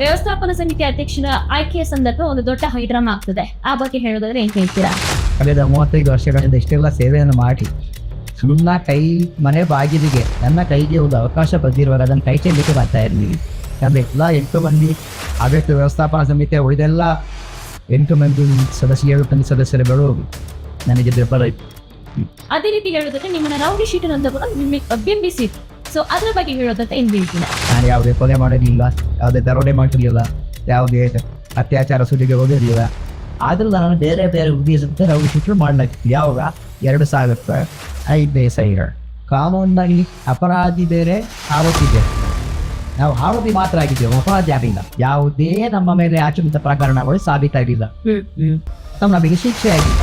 ವ್ಯವಸ್ಥಾಪನಾ ಸಮಿತಿ ಅಧ್ಯಕ್ಷನ ಆಯ್ಕೆಯ ಸಂದರ್ಭ ಒಂದು ದೊಡ್ಡ ಹೈಡ್ರಾಮಾ ಆಗ್ತದೆ. ಆ ಬಗ್ಗೆ ಹೇಳೋದಾದ್ರೆ ಏನ್ ಹೇಳ್ತೀರಾ ಕಳೆದ ಮೂವತ್ತೈದು ವರ್ಷಗಳಿಂದ ಇಷ್ಟೆಲ್ಲ ಸೇವೆಯನ್ನು ಮಾಡಿ ನನ್ನ ಕೈ ಮನೆ ಬಾಗಿಲಿಗೆ ನನ್ನ ಕೈಗೆ ಒಂದು ಅವಕಾಶ ಬಂದಿರುವಾಗ ಅದನ್ನು ಕೈ ಚೆಲ್ಲಿಕ್ಕೆ ಬರ್ತಾ ಇರ್ಲಿಲ್ಲ ಯಾಕಂದ್ರೆ ಎಲ್ಲ ಎಂಟು ಮಂದಿ ಆಡಳಿತ ವ್ಯವಸ್ಥಾಪನಾ ಸಮಿತಿಯ ಉಳಿದೆಲ್ಲ ಎಂಟು ಮಂದಿ ಸದಸ್ಯ ಏಳು ಮಂದಿ ಸದಸ್ಯರುಗಳು ನನಗೆ ಬೆಂಬಲ ಇತ್ತು. ಅದೇ ರೀತಿ ಹೇಳೋದಾದ್ರೆ ನಿಮ್ಮನ್ನ ರೌಡಿ ಶೀಟ್ ಅಂತ ಕೂಡ ನಿಮಗೆ ಬಿಂಬಿಸಿತ್ತು ಸೊ ಅದ್ರ ಬಗ್ಗೆ ಹೇಳೋದಂತ ಏನ್ ಹೇಳ್ತೀರಾ ನಾನು ಯಾವುದೇ ಕೊಲೆ ಮಾಡಿರಲಿಲ್ಲ ಯಾವುದೇ ದರೋಡೆ ಮಾಡಿರಲಿಲ್ಲ ಯಾವುದೇ ಅತ್ಯಾಚಾರ ಸುದ್ದಿಗೆ ಹೋಗಿರಲಿಲ್ಲ ಆದರೂ ನಾನು ಬೇರೆ ಬೇರೆ ಉದ್ದೇಶಕ್ಕೆ ನಾವು ಶಿಕ್ಷಣ ಮಾಡಲಾಗಿತ್ತು ಯಾವಾಗ ಎರಡು ಸಾವಿರದ ಐದನೇ ಸೈಡ್ ಕಾನೂನಿನಲ್ಲಿ ಅಪರಾಧಿ ಬೇರೆ ಆರೋಪಿ ಬೇರೆ ನಾವು ಆರೋಪಿ ಮಾತ್ರ ಆಗಿದ್ದೇವೆ ಅಪರಾಧಿ ಆಗಿಲ್ಲ ಯಾವುದೇ ನಮ್ಮ ಮೇಲೆ ಆಚರಿತ ಪ್ರಕರಣಗಳು ಸಾಬೀತಾಗಿಲ್ಲ ನಮಗೆ ಶಿಕ್ಷೆ ಆಗಿಲ್ಲ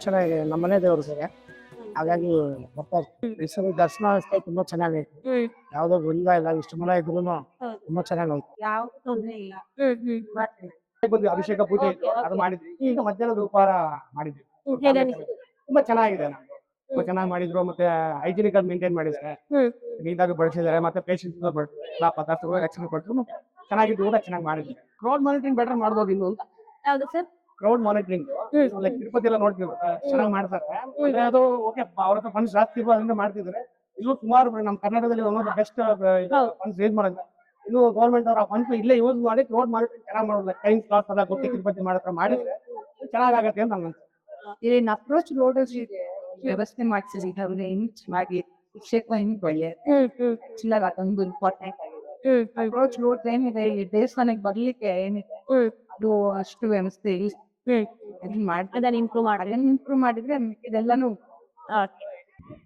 ತುಂಬಾ ಚೆನ್ನಾಗಿದೆ ನಮ್ಮ ಮನೆ ದೇವರು ಸರಿ. ಹಾಗಾಗಿ ಬರ್ತಾ ದರ್ಶನ ಅಷ್ಟೇ ತುಂಬಾ ಚೆನ್ನಾಗೈತೆ ಯಾವ್ದೋ ಗೊಂದಲ ಇಲ್ಲ ಇಷ್ಟು ಮಲ ಇದ್ರು ತುಂಬಾ ಚೆನ್ನಾಗಿ ಯಾವ ತೊಂದ್ರೆ ಇಲ್ಲ. ಬಂದ್ವಿ ಅಭಿಷೇಕ ಪೂಜೆ ಅದು ಮಾಡಿದ್ವಿ. ಈಗ ಮಧ್ಯಾಹ್ನದ ಉಪಹಾರ ಮಾಡಿದ್ವಿ. ತುಂಬಾ ಚೆನ್ನಾಗಿದೆ. ತುಂಬಾ ಚೆನ್ನಾಗಿ ಮಾಡಿದ್ರು ಮತ್ತೆ ಹೈಜಿನಿಕ್ ಆಗಿ ಮೇಂಟೈನ್ ಮಾಡಿದ್ದಾರೆ. ನೀಟಾಗಿ ಬಳಸಿದ್ದಾರೆ ಮತ್ತೆ ಪೇಷಂಟ್ ಎಲ್ಲ ಪದಾರ್ಥಗಳು ರಕ್ಷಣೆ ಕೊಟ್ಟರು ಚೆನ್ನಾಗಿದ್ದು ಊಟ ಚೆನ್ನಾಗಿ ಮಾಡಿದ್ವಿ ಕ್ರೌಡ್ ಮಾನಿಟರಿಂಗ್ ಬೆಟರ್ ಮಾಡ್ಬೋದು ಇನ್ನು ಅಂತ. ಹೌದು sir. Crowd monitoring like Tirupati ಎಲ್ಲ ನೋಡ್ತೀವಿ. ಚೆನ್ನಾಗಿ ಮಾಡ್ತಾರೆ. ಅದು ಓಕೆ ಅವ್ರ ಹತ್ರ ಫಂಡ್ಸ್ ಜಾಸ್ತಿ ಇರೋದ್ರಿಂದ ಮಾಡ್ತಿದ್ದಾರೆ. ಇಲ್ಲೂ ಸುಮಾರು ನಮ್ಮ ಕರ್ನಾಟಕದಲ್ಲಿ ಒಂದೊಂದು ಬೆಸ್ಟ್ ಫಂಡ್ಸ್ ರೇಸ್ ಮಾಡೋದು. ಇನ್ನು ಗೌರ್ಮೆಂಟ್ ಅವ್ರ ಫಂಡ್ಸ್ ಇಲ್ಲೇ ಯೂಸ್ ಮಾಡಿ ಕ್ರೌಡ್ ಮಾನಿಟರಿಂಗ್ ಚೆನ್ನಾಗಿ ಮಾಡೋದು. ಟೈಮ್ ಕ್ಲಾಸ್ ಎಲ್ಲ ಗೊತ್ತಿ ತಿರುಪತಿ ಮಾಡತ್ರ ಮಾಡಿದ್ರೆ ಚೆನ್ನಾಗಾಗತ್ತೆ ಅಂತ ನನ್ನ ಏನ್ ಅಪ್ರೋಚ್ ರೋಡಸ್ ಇದೆ. ವ್ಯವಸ್ಥೆ ಮಾಡ್ಸಿದ್ರೆ ಚೆನ್ನಾಗಿ ಶಿಕ್ಷಕ ಹೆಂಗ್ ಒಳ್ಳೆ ಚಿಲ್ಲಗ ಅದೊಂದು ಇಂಪಾರ್ಟೆಂಟ್ ಆಗಿದೆ. ಅಪ್ರೋಚ್ ರೋಡ್ ಏನಿದೆ? ದೇವಸ್ಥಾನಕ್ಕೆ ಬರ್ಲಿಕ್ಕೆ ಏನಿದೆ? ಅದು ಅಷ್ಟು ವ್ಯವಸ್ಥೆ ಇಲ್ಲ. ಅದನ್ನ ಇಂಪ್ರೂವ್ ಮಾಡಿ ಅದನ್ನ ಇಂಪ್ರೂವ್ ಮಾಡಿದ್ರೆ ಇದೆಲ್ಲಾನು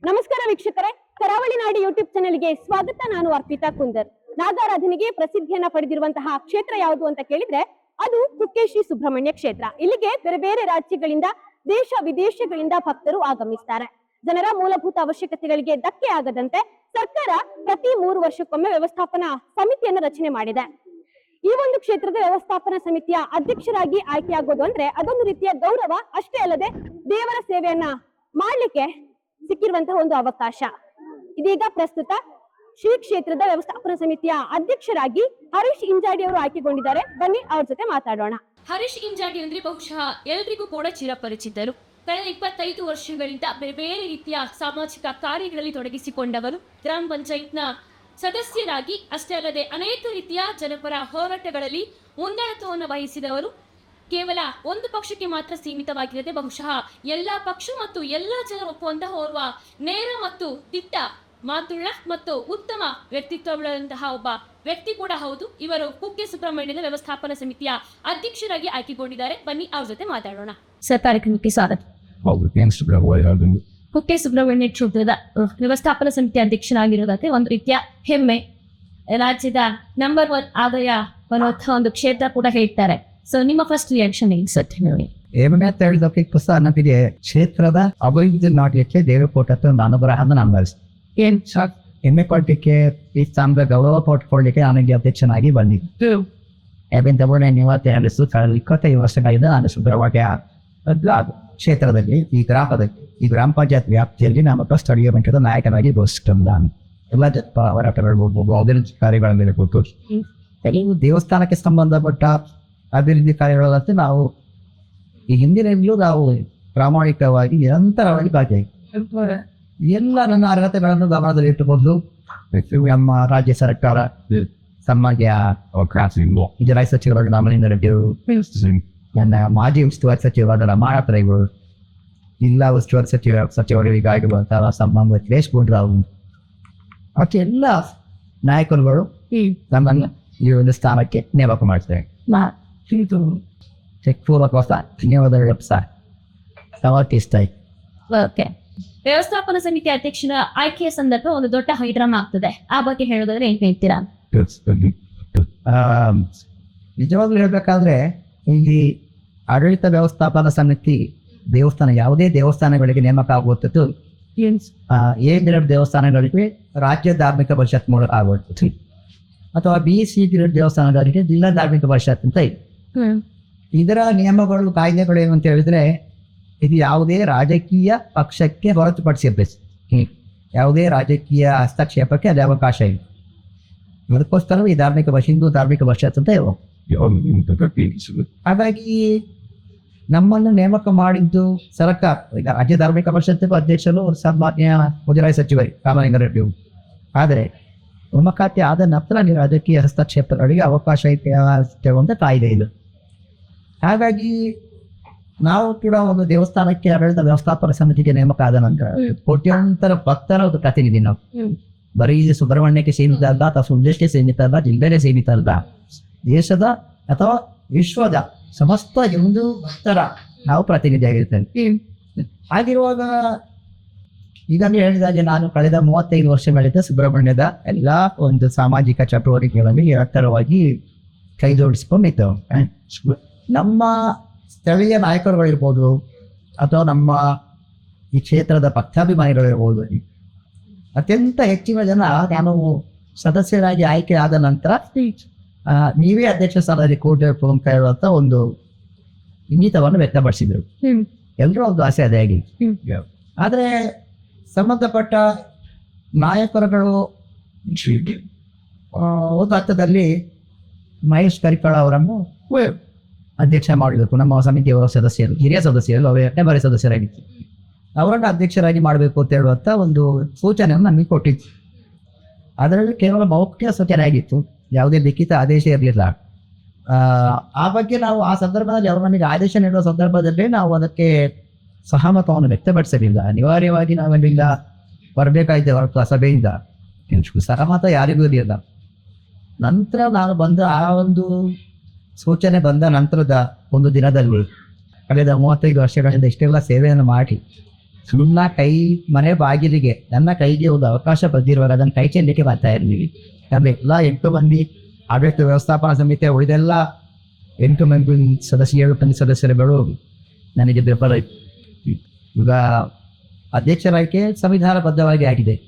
ನಮಸ್ಕಾರ ವೀಕ್ಷಕರೇ. ಕರಾವಳಿ ನಾಡಿ ಯೂಟ್ಯೂಬ್ ಚಾನೆಲ್ಗೆ ಸ್ವಾಗತ. ನಾನು ಅರ್ಪಿತಾ ಕುಂದರ್. ನಾಗಾರಾಧನೆಗೆ ಪ್ರಸಿದ್ಧಿಯನ್ನ ಪಡೆದಿರುವಂತಹ ಕ್ಷೇತ್ರ ಯಾವುದು ಅಂತ ಕೇಳಿದ್ರೆ ಅದು ಕುಕ್ಕೆ ಶ್ರೀ ಸುಬ್ರಹ್ಮಣ್ಯ ಕ್ಷೇತ್ರ. ಇಲ್ಲಿಗೆ ಬೇರೆ ಬೇರೆ ರಾಜ್ಯಗಳಿಂದ ದೇಶ ವಿದೇಶಗಳಿಂದ ಭಕ್ತರು ಆಗಮಿಸ್ತಾರೆ. ಜನರ ಮೂಲಭೂತ ಅವಶ್ಯಕತೆಗಳಿಗೆ ಧಕ್ಕೆ ಆಗದಂತೆ ಸರ್ಕಾರ ಪ್ರತಿ ಮೂರು ವರ್ಷಕ್ಕೊಮ್ಮೆ ವ್ಯವಸ್ಥಾಪನಾ ಸಮಿತಿಯನ್ನು ರಚನೆ ಮಾಡಿದೆ. ಈ ಒಂದು ಕ್ಷೇತ್ರದ ವ್ಯವಸ್ಥಾಪನಾ ಸಮಿತಿಯ ಅಧ್ಯಕ್ಷರಾಗಿ ಆಯ್ಕೆಯಾಗೋದು ಅಂದ್ರೆ ಅದೊಂದು ರೀತಿಯ ಗೌರವ ಅಷ್ಟೇ ಅಲ್ಲದೆ ದೇವರ ಸೇವೆಯನ್ನ ಮಾಡ್ಲಿಕ್ಕೆ ಸಿಕ್ಕಿರುವಂತಹ ಒಂದು ಅವಕಾಶ. ಇದೀಗ ಪ್ರಸ್ತುತ ಶ್ರೀ ಕ್ಷೇತ್ರದ ವ್ಯವಸ್ಥಾಪನಾ ಸಮಿತಿಯ ಅಧ್ಯಕ್ಷರಾಗಿ ಹರೀಶ್ ಇಂಜಾಡಿ ಅವರು ಆಯ್ಕೆಗೊಂಡಿದ್ದಾರೆ. ಬನ್ನಿ ಅವ್ರ ಜೊತೆ ಮಾತಾಡೋಣ. ಹರೀಶ್ ಇಂಜಾಡಿ ಅಂದ್ರೆ ಬಹುಶಃ ಎಲ್ರಿಗೂ ಕೂಡ ಚಿರಪರಿಚಿತರು. ಕಳೆದ ಇಪ್ಪತ್ತೈದು ವರ್ಷಗಳಿಂದ ಬೇರೆ ಬೇರೆ ರೀತಿಯ ಸಾಮಾಜಿಕ ಕಾರ್ಯಗಳಲ್ಲಿ ತೊಡಗಿಸಿಕೊಂಡವರು. ಗ್ರಾಮ ಪಂಚಾಯತ್ನ ಸದಸ್ಯರಾಗಿ ಅಷ್ಟೇ ಅಲ್ಲದೆ ಅನೇಕ ರೀತಿಯ ಜನಪರ ಹೋರಾಟಗಳಲ್ಲಿ ಮುಂದಾಳತ್ವವನ್ನು ವಹಿಸಿದವರು. ಕೇವಲ ಒಂದು ಪಕ್ಷಕ್ಕೆ ಮಾತ್ರ ಸೀಮಿತವಾಗಿರದೆ ಬಹುಶಃ ಎಲ್ಲ ಪಕ್ಷ ಮತ್ತು ಎಲ್ಲ ಜನರು ಒಪ್ಪುವಂತಹ ಓರ್ವ ನೇರ ಮತ್ತು ದಿಟ್ಟ ಮಾತುಳ್ಳ ಮತ್ತು ಉತ್ತಮ ವ್ಯಕ್ತಿತ್ವಗಳಂತಹ ಒಬ್ಬ ವ್ಯಕ್ತಿ ಕೂಡ ಹೌದು. ಇವರು ಕುಕ್ಕೆ ಸುಬ್ರಹ್ಮಣ್ಯದ ವ್ಯವಸ್ಥಾಪನಾ ಸಮಿತಿಯ ಅಧ್ಯಕ್ಷರಾಗಿ ಆಯ್ಕೆಗೊಂಡಿದ್ದಾರೆ. ಬನ್ನಿ ಅವ್ರ ಜೊತೆ ಮಾತಾಡೋಣ. ಸರ್ ಕಾರ್ಯಕ್ರಮಕ್ಕೆ ಸ್ವಾಗತ. ಕುಕ್ಕೆ ಸುಬ್ರಹ್ಮಣ್ಯ ಕ್ಷೇತ್ರದ ವ್ಯವಸ್ಥಾಪನ ಸಮಿತಿ ಅಧ್ಯಕ್ಷನಾಗಿರೋದಕ್ಕೆ ಒಂದು ರೀತಿಯ ಹೆಮ್ಮೆ ರಾಜ್ಯದ ನಂಬರ್ ಒನ್ ಆದಾಯ ಬರುವಂತಹ ಒಂದು ಕ್ಷೇತ್ರ ಕೂಡ ಹೇಳ್ತಾರೆ. ಸೊ ನಿಮ್ಮ ಫಸ್ಟ್ ರಿಯಾಕ್ಷನ್ ಏನು ಸರ್ ಹೇಳಿ ಅಂತ ಹೇಳಿದಕ್ಕೆ ಪುಸ್ತಕ ನಮಗೆ ಕ್ಷೇತ್ರದ ಅಭಿವೃದ್ಧಿ ಮಾಡಲಿಕ್ಕೆ ದೇವಕೋಟದ ಒಂದು ಅನುಗ್ರಹವನ್ನು ನಾನು ಬಯಸ್ತೇನೆ ಏನ್ ಸಾಕ್ ಹೆಮ್ಮೆ ಪಟ್ಟಕ್ಕೆ ಈ ಸ್ಥಾನದ ಗೌರವ ಪಡ್ಕೊಳ್ಳಿಕ್ಕೆ ನನಗೆ ಅಧ್ಯಕ್ಷನಾಗಿ ಬಂದಿದ್ದು. ಯಾಕೆಂತ ತಗೊಂಡೆ ನಿವತ್ತೆ ಅನಿಸ್ತು ಕಳೆದ ಇಪ್ಪತ್ತೈದು ವರ್ಷಗಳಿಂದ ನಾನು ಸುಂದರವಾಗಿ ಕ್ಷೇತ್ರದಲ್ಲಿ ಈ ಗ್ರಾಮದಲ್ಲಿ ಈ ಗ್ರಾಮ ಪಂಚಾಯತ್ ವ್ಯಾಪ್ತಿಯಲ್ಲಿ ನಾಮಕ ಸ್ಥಳೀಯ ಮಟ್ಟದ ನಾಯಕನಾಗಿ ಘೋಷಿಸಿಕೊಂಡ ನಾನು ಎಲ್ಲ ಹೋರಾಟಗಳು ಅಭಿವೃದ್ಧಿ ಕಾರ್ಯಗಳ ಮೇಲೆ ಕೂತು. ಕೆಲವು ದೇವಸ್ಥಾನಕ್ಕೆ ಸಂಬಂಧಪಟ್ಟ ಅಭಿವೃದ್ಧಿ ಕಾರ್ಯಗಳಂತೆ ನಾವು ಈ ಹಿಂದಿನಿಂದಲೂ ನಾವು ಪ್ರಾಮಾಣಿಕವಾಗಿ ನಿರಂತರವಾಗಿ ಭಾಗಿಯಾಗಿ. ಎಲ್ಲ ನನ್ನ ಅರ್ಹತೆಗಳನ್ನು ಗಮನದಲ್ಲಿ ಇಟ್ಟುಕೊಂಡು ನಮ್ಮ ರಾಜ್ಯ ಸರ್ಕಾರ ಸಮಾಜ ಜಲ ಸಚಿವರಾದ ನಾಮನಿಂದ ರೆಡ್ಡಿಯವರು ನನ್ನ ಮಾಜಿ ಉಸ್ತುವಾರಿ ಸಚಿವರಾದ ರಮಾಣತ್ರಯಗಳು ಜಿಲ್ಲಾ ಉಸ್ತುವಾರಿ ಸಚಿವ ಸಚಿವರಿಗಾಗಿರುವಂತಹ ಸಂಬಂಧ ಕ್ಲೇಶ್ ಗುಂಡ್ರಾವ್ ಮತ್ತು ಎಲ್ಲ ನಾಯಕರುಗಳು ನಮ್ಮನ್ನು ಈ ಒಂದು ಸ್ಥಾನಕ್ಕೆ ನೇಮಕ ಮಾಡ್ತಾರೆ ಇದು ಚೆಕ್ಪೂರ್ವಕ ಧನ್ಯವಾದಗಳು ಸರ್. ಸಮರ್ಪಿಸ್ತಾ ಓಕೆ. ವ್ಯವಸ್ಥಾಪನಾ ಸಮಿತಿ ಅಧ್ಯಕ್ಷನ ಆಯ್ಕೆಯ ಸಂದರ್ಭ ಒಂದು ದೊಡ್ಡ ಹೈಡ್ರಾಮ ಆಗ್ತದೆ. ಆ ಬಗ್ಗೆ ಹೇಳೋದಾದ್ರೆ ಏನ್ ಹೇಳ್ತೀರಾ? ನಿಜವಾಗ್ಲೂ ಹೇಳ್ಬೇಕಾದ್ರೆ ಇಲ್ಲಿ ಆಡಳಿತ ವ್ಯವಸ್ಥಾಪನಾ ಸಮಿತಿ ದೇವಸ್ಥಾನ ಯಾವುದೇ ದೇವಸ್ಥಾನಗಳಿಗೆ ನೇಮಕ ಆಗುವಂಥದ್ದು ಆ, ಎ ಗ್ರೇಡ್ ದೇವಸ್ಥಾನಗಳಿಗೆ ರಾಜ್ಯ ಧಾರ್ಮಿಕ ಪರಿಷತ್ ಮೂಲಕ ಆಗುವಂಥದ್ದು. ಅಥವಾ ಬಿ ಸಿ ಗ್ರೇಡ್ ದೇವಸ್ಥಾನಗಳಿಗೆ ಜಿಲ್ಲಾ ಧಾರ್ಮಿಕ ಪರಿಷತ್ ಅಂತ ಇದೆ. ಇದರ ನಿಯಮಗಳು ಕಾಯ್ದೆಗಳು ಏನು ಅಂತ ಹೇಳಿದ್ರೆ ಇದು ಯಾವುದೇ ರಾಜಕೀಯ ಪಕ್ಷಕ್ಕೆ ಹೊರತುಪಡಿಸಿರ್ಬೇಕು. ಯಾವುದೇ ರಾಜಕೀಯ ಹಸ್ತಕ್ಷೇಪಕ್ಕೆ ಅಲ್ಲಿ ಅವಕಾಶ ಇಲ್ಲ. ಅದಕ್ಕೋಸ್ಕರ ಈ ಧಾರ್ಮಿಕ ವರ್ಷ ಹಿಂದೂ ಧಾರ್ಮಿಕ ಪರಿಷತ್ ಅಂತ ಹಾಗಾಗಿ ನಮ್ಮನ್ನು ನೇಮಕ ಮಾಡಿದ್ದು ಸರ್ಕಾರ. ಈಗ ರಾಜ್ಯ ಧಾರ್ಮಿಕ ಪರಿಷತ್ ಅಧ್ಯಕ್ಷರು ಸನ್ಮಾನ್ಯ ಮುಜರಾಯಿ ಸಚಿವರು ರಾಮಲಿಂಗ ರೆಡ್ಡಿ ಅವರು. ಆದರೆ ನೇಮಕಾತಿ ಆದ ನಂತರ ನೀವು ರಾಜಕೀಯ ಹಸ್ತಕ್ಷೇಪಗಳಿಗೆ ಅವಕಾಶ ಐತೆ ಅಂತ ಕಾಯ್ದೆ ಇದು. ಹಾಗಾಗಿ ನಾವು ಕೂಡ ಒಂದು ದೇವಸ್ಥಾನಕ್ಕೆ ಆಡಳಿತ ವ್ಯವಸ್ಥಾಪಕ ಸಮಿತಿಗೆ ನೇಮಕ ಆದ ನಂತರ ಕೋಟ್ಯಂತರ ಭಕ್ತರ ಒಂದು ಪ್ರತಿನಿಧಿ ನಾವು. ಬರೀ ಸುಬ್ರಹ್ಮಣ್ಯಕ್ಕೆ ಸೀಮಿತ ಅಲ್ಲ ಅಥವಾ ಸುಂದೇಶಕ್ಕೆ ಸೀಮಿತ ಅಲ್ಲ ಜಿಲ್ಲೆಗೆ ಸೀಮಿತ ಅಲ್ಲ. ದೇಶದ ಅಥವಾ ವಿಶ್ವದ ಸಮಸ್ತ ಹಿಂದೂ ಭಕ್ತರ ನಾವು ಪ್ರತಿನಿಧಿಯಾಗಿರ್ತೇವೆ. ಹಾಗಿರುವಾಗ ಈಗಾಗಲೇ ಹೇಳಿದಾಗೆ ನಾನು ಕಳೆದ ಮೂವತ್ತೈದು ವರ್ಷಗಳಿಂದ ಸುಬ್ರಹ್ಮಣ್ಯದ ಎಲ್ಲ ಒಂದು ಸಾಮಾಜಿಕ ಚಟುವಟಿಕೆಗಳಲ್ಲಿ ನಿರಂತರವಾಗಿ ಕೈ ಜೋಡಿಸ್ಕೊಂಡಿದ್ದೆವು. ನಮ್ಮ ಸ್ಥಳೀಯ ನಾಯಕರುಗಳಿರ್ಬೋದು ಅಥವಾ ನಮ್ಮ ಈ ಕ್ಷೇತ್ರದ ಪಕ್ಷಾಭಿಮಾನಿಗಳಿರ್ಬೋದು. ಅತ್ಯಂತ ಹೆಚ್ಚಿನ ಜನ ನಾನು ಸದಸ್ಯರಾಗಿ ಆಯ್ಕೆ ಆದ ನಂತರ ನೀವೇ ಅಧ್ಯಕ್ಷ ಸ್ಥಾನದಲ್ಲಿ ಕೋಟೆ ಅಂತ ಹೇಳುವಂತ ಒಂದು ಇಂಗಿತವನ್ನು ವ್ಯಕ್ತಪಡಿಸಿದ್ರು. ಎಲ್ಲರೂ ಒಂದು ಆಸೆ ಅದೇ ಆಗಿ. ಆದರೆ ಸಂಬಂಧಪಟ್ಟ ನಾಯಕರುಗಳು ಒಂದು ಹಂತದಲ್ಲಿ ಮಹೇಶ್ ಕರಿಕಳ ಅವರನ್ನು ಅಧ್ಯಕ್ಷ ಮಾಡಬೇಕು. ನಮ್ಮ ಸಮಿತಿಯವರ ಸದಸ್ಯರು ಹಿರಿಯ ಸದಸ್ಯರು ಅವರು ಎರಡನೇ ಬಾರಿ ಸದಸ್ಯರಾಗಿತ್ತು ಅವರನ್ನು ಅಧ್ಯಕ್ಷರಾಗಿ ಮಾಡಬೇಕು ಅಂತ ಹೇಳುವಂತ ಒಂದು ಸೂಚನೆಯನ್ನು ನಮಗೆ ಕೊಟ್ಟಿತ್ತು ಅದರಲ್ಲಿ ಕೇವಲ ಮೌಖಿಕ ಸೂಚನೆ ಆಗಿತ್ತು. ಯಾವುದೇ ಲಿಖಿತ ಆದೇಶ ಇರಲಿಲ್ಲ. ಆ ಬಗ್ಗೆ ನಾವು ಆ ಸಂದರ್ಭದಲ್ಲಿ ಅವರು ನಮಗೆ ಆದೇಶ ನೀಡುವ ಸಂದರ್ಭದಲ್ಲಿ ನಾವು ಅದಕ್ಕೆ ಸಹಮತವನ್ನು ವ್ಯಕ್ತಪಡಿಸಲಿಲ್ಲ. ಅನಿವಾರ್ಯವಾಗಿ ನಾವಲ್ಲಿಂದ ಬರಬೇಕಾಯ್ತು ಹೊರತು ಆ ಸಭೆಯಿಂದ. ಸಹಮತ ಯಾರಿಗೂ ಇರಲಿಲ್ಲ. ನಂತರ ನಾನು ಬಂದ ಆ ಒಂದು ಸೂಚನೆ ಬಂದ ನಂತರದ ಒಂದು ದಿನದಲ್ಲಿ ಕಳೆದ ಮೂವತ್ತೈದು ವರ್ಷಗಳಿಂದ ಇಷ್ಟೆಲ್ಲ ಸೇವೆಯನ್ನು ಮಾಡಿ ನನ್ನ ಕೈ, ಮನೆ ಬಾಗಿಲಿಗೆ, ನನ್ನ ಕೈಗೆ ಒಂದು ಅವಕಾಶ ಬಂದಿರುವಾಗ ಅದನ್ನ ಕೈ ಚೆಲ್ಲಲಿಕ್ಕೆ ಬರ್ತಾ ಇರ್ತೀವಿ. ಅಂದ್ರೆ ಎಲ್ಲ ಎಂಟು ಮಂದಿ, ಆಡಳಿತ ವ್ಯವಸ್ಥಾಪನಾ ಸಮಿತಿ ಉಳಿದೆಲ್ಲ ಎಂಟು ಮಂದಿ ಸದಸ್ಯ ಏಳು ಮಂದಿ ಸದಸ್ಯರುಗಳು ನನಗೆ ಬೆಂಬಲ. ಈಗ ಅಧ್ಯಕ್ಷರಾಗಿ ಸಂವಿಧಾನಬದ್ಧವಾಗಿ ಆಗಿದೆ.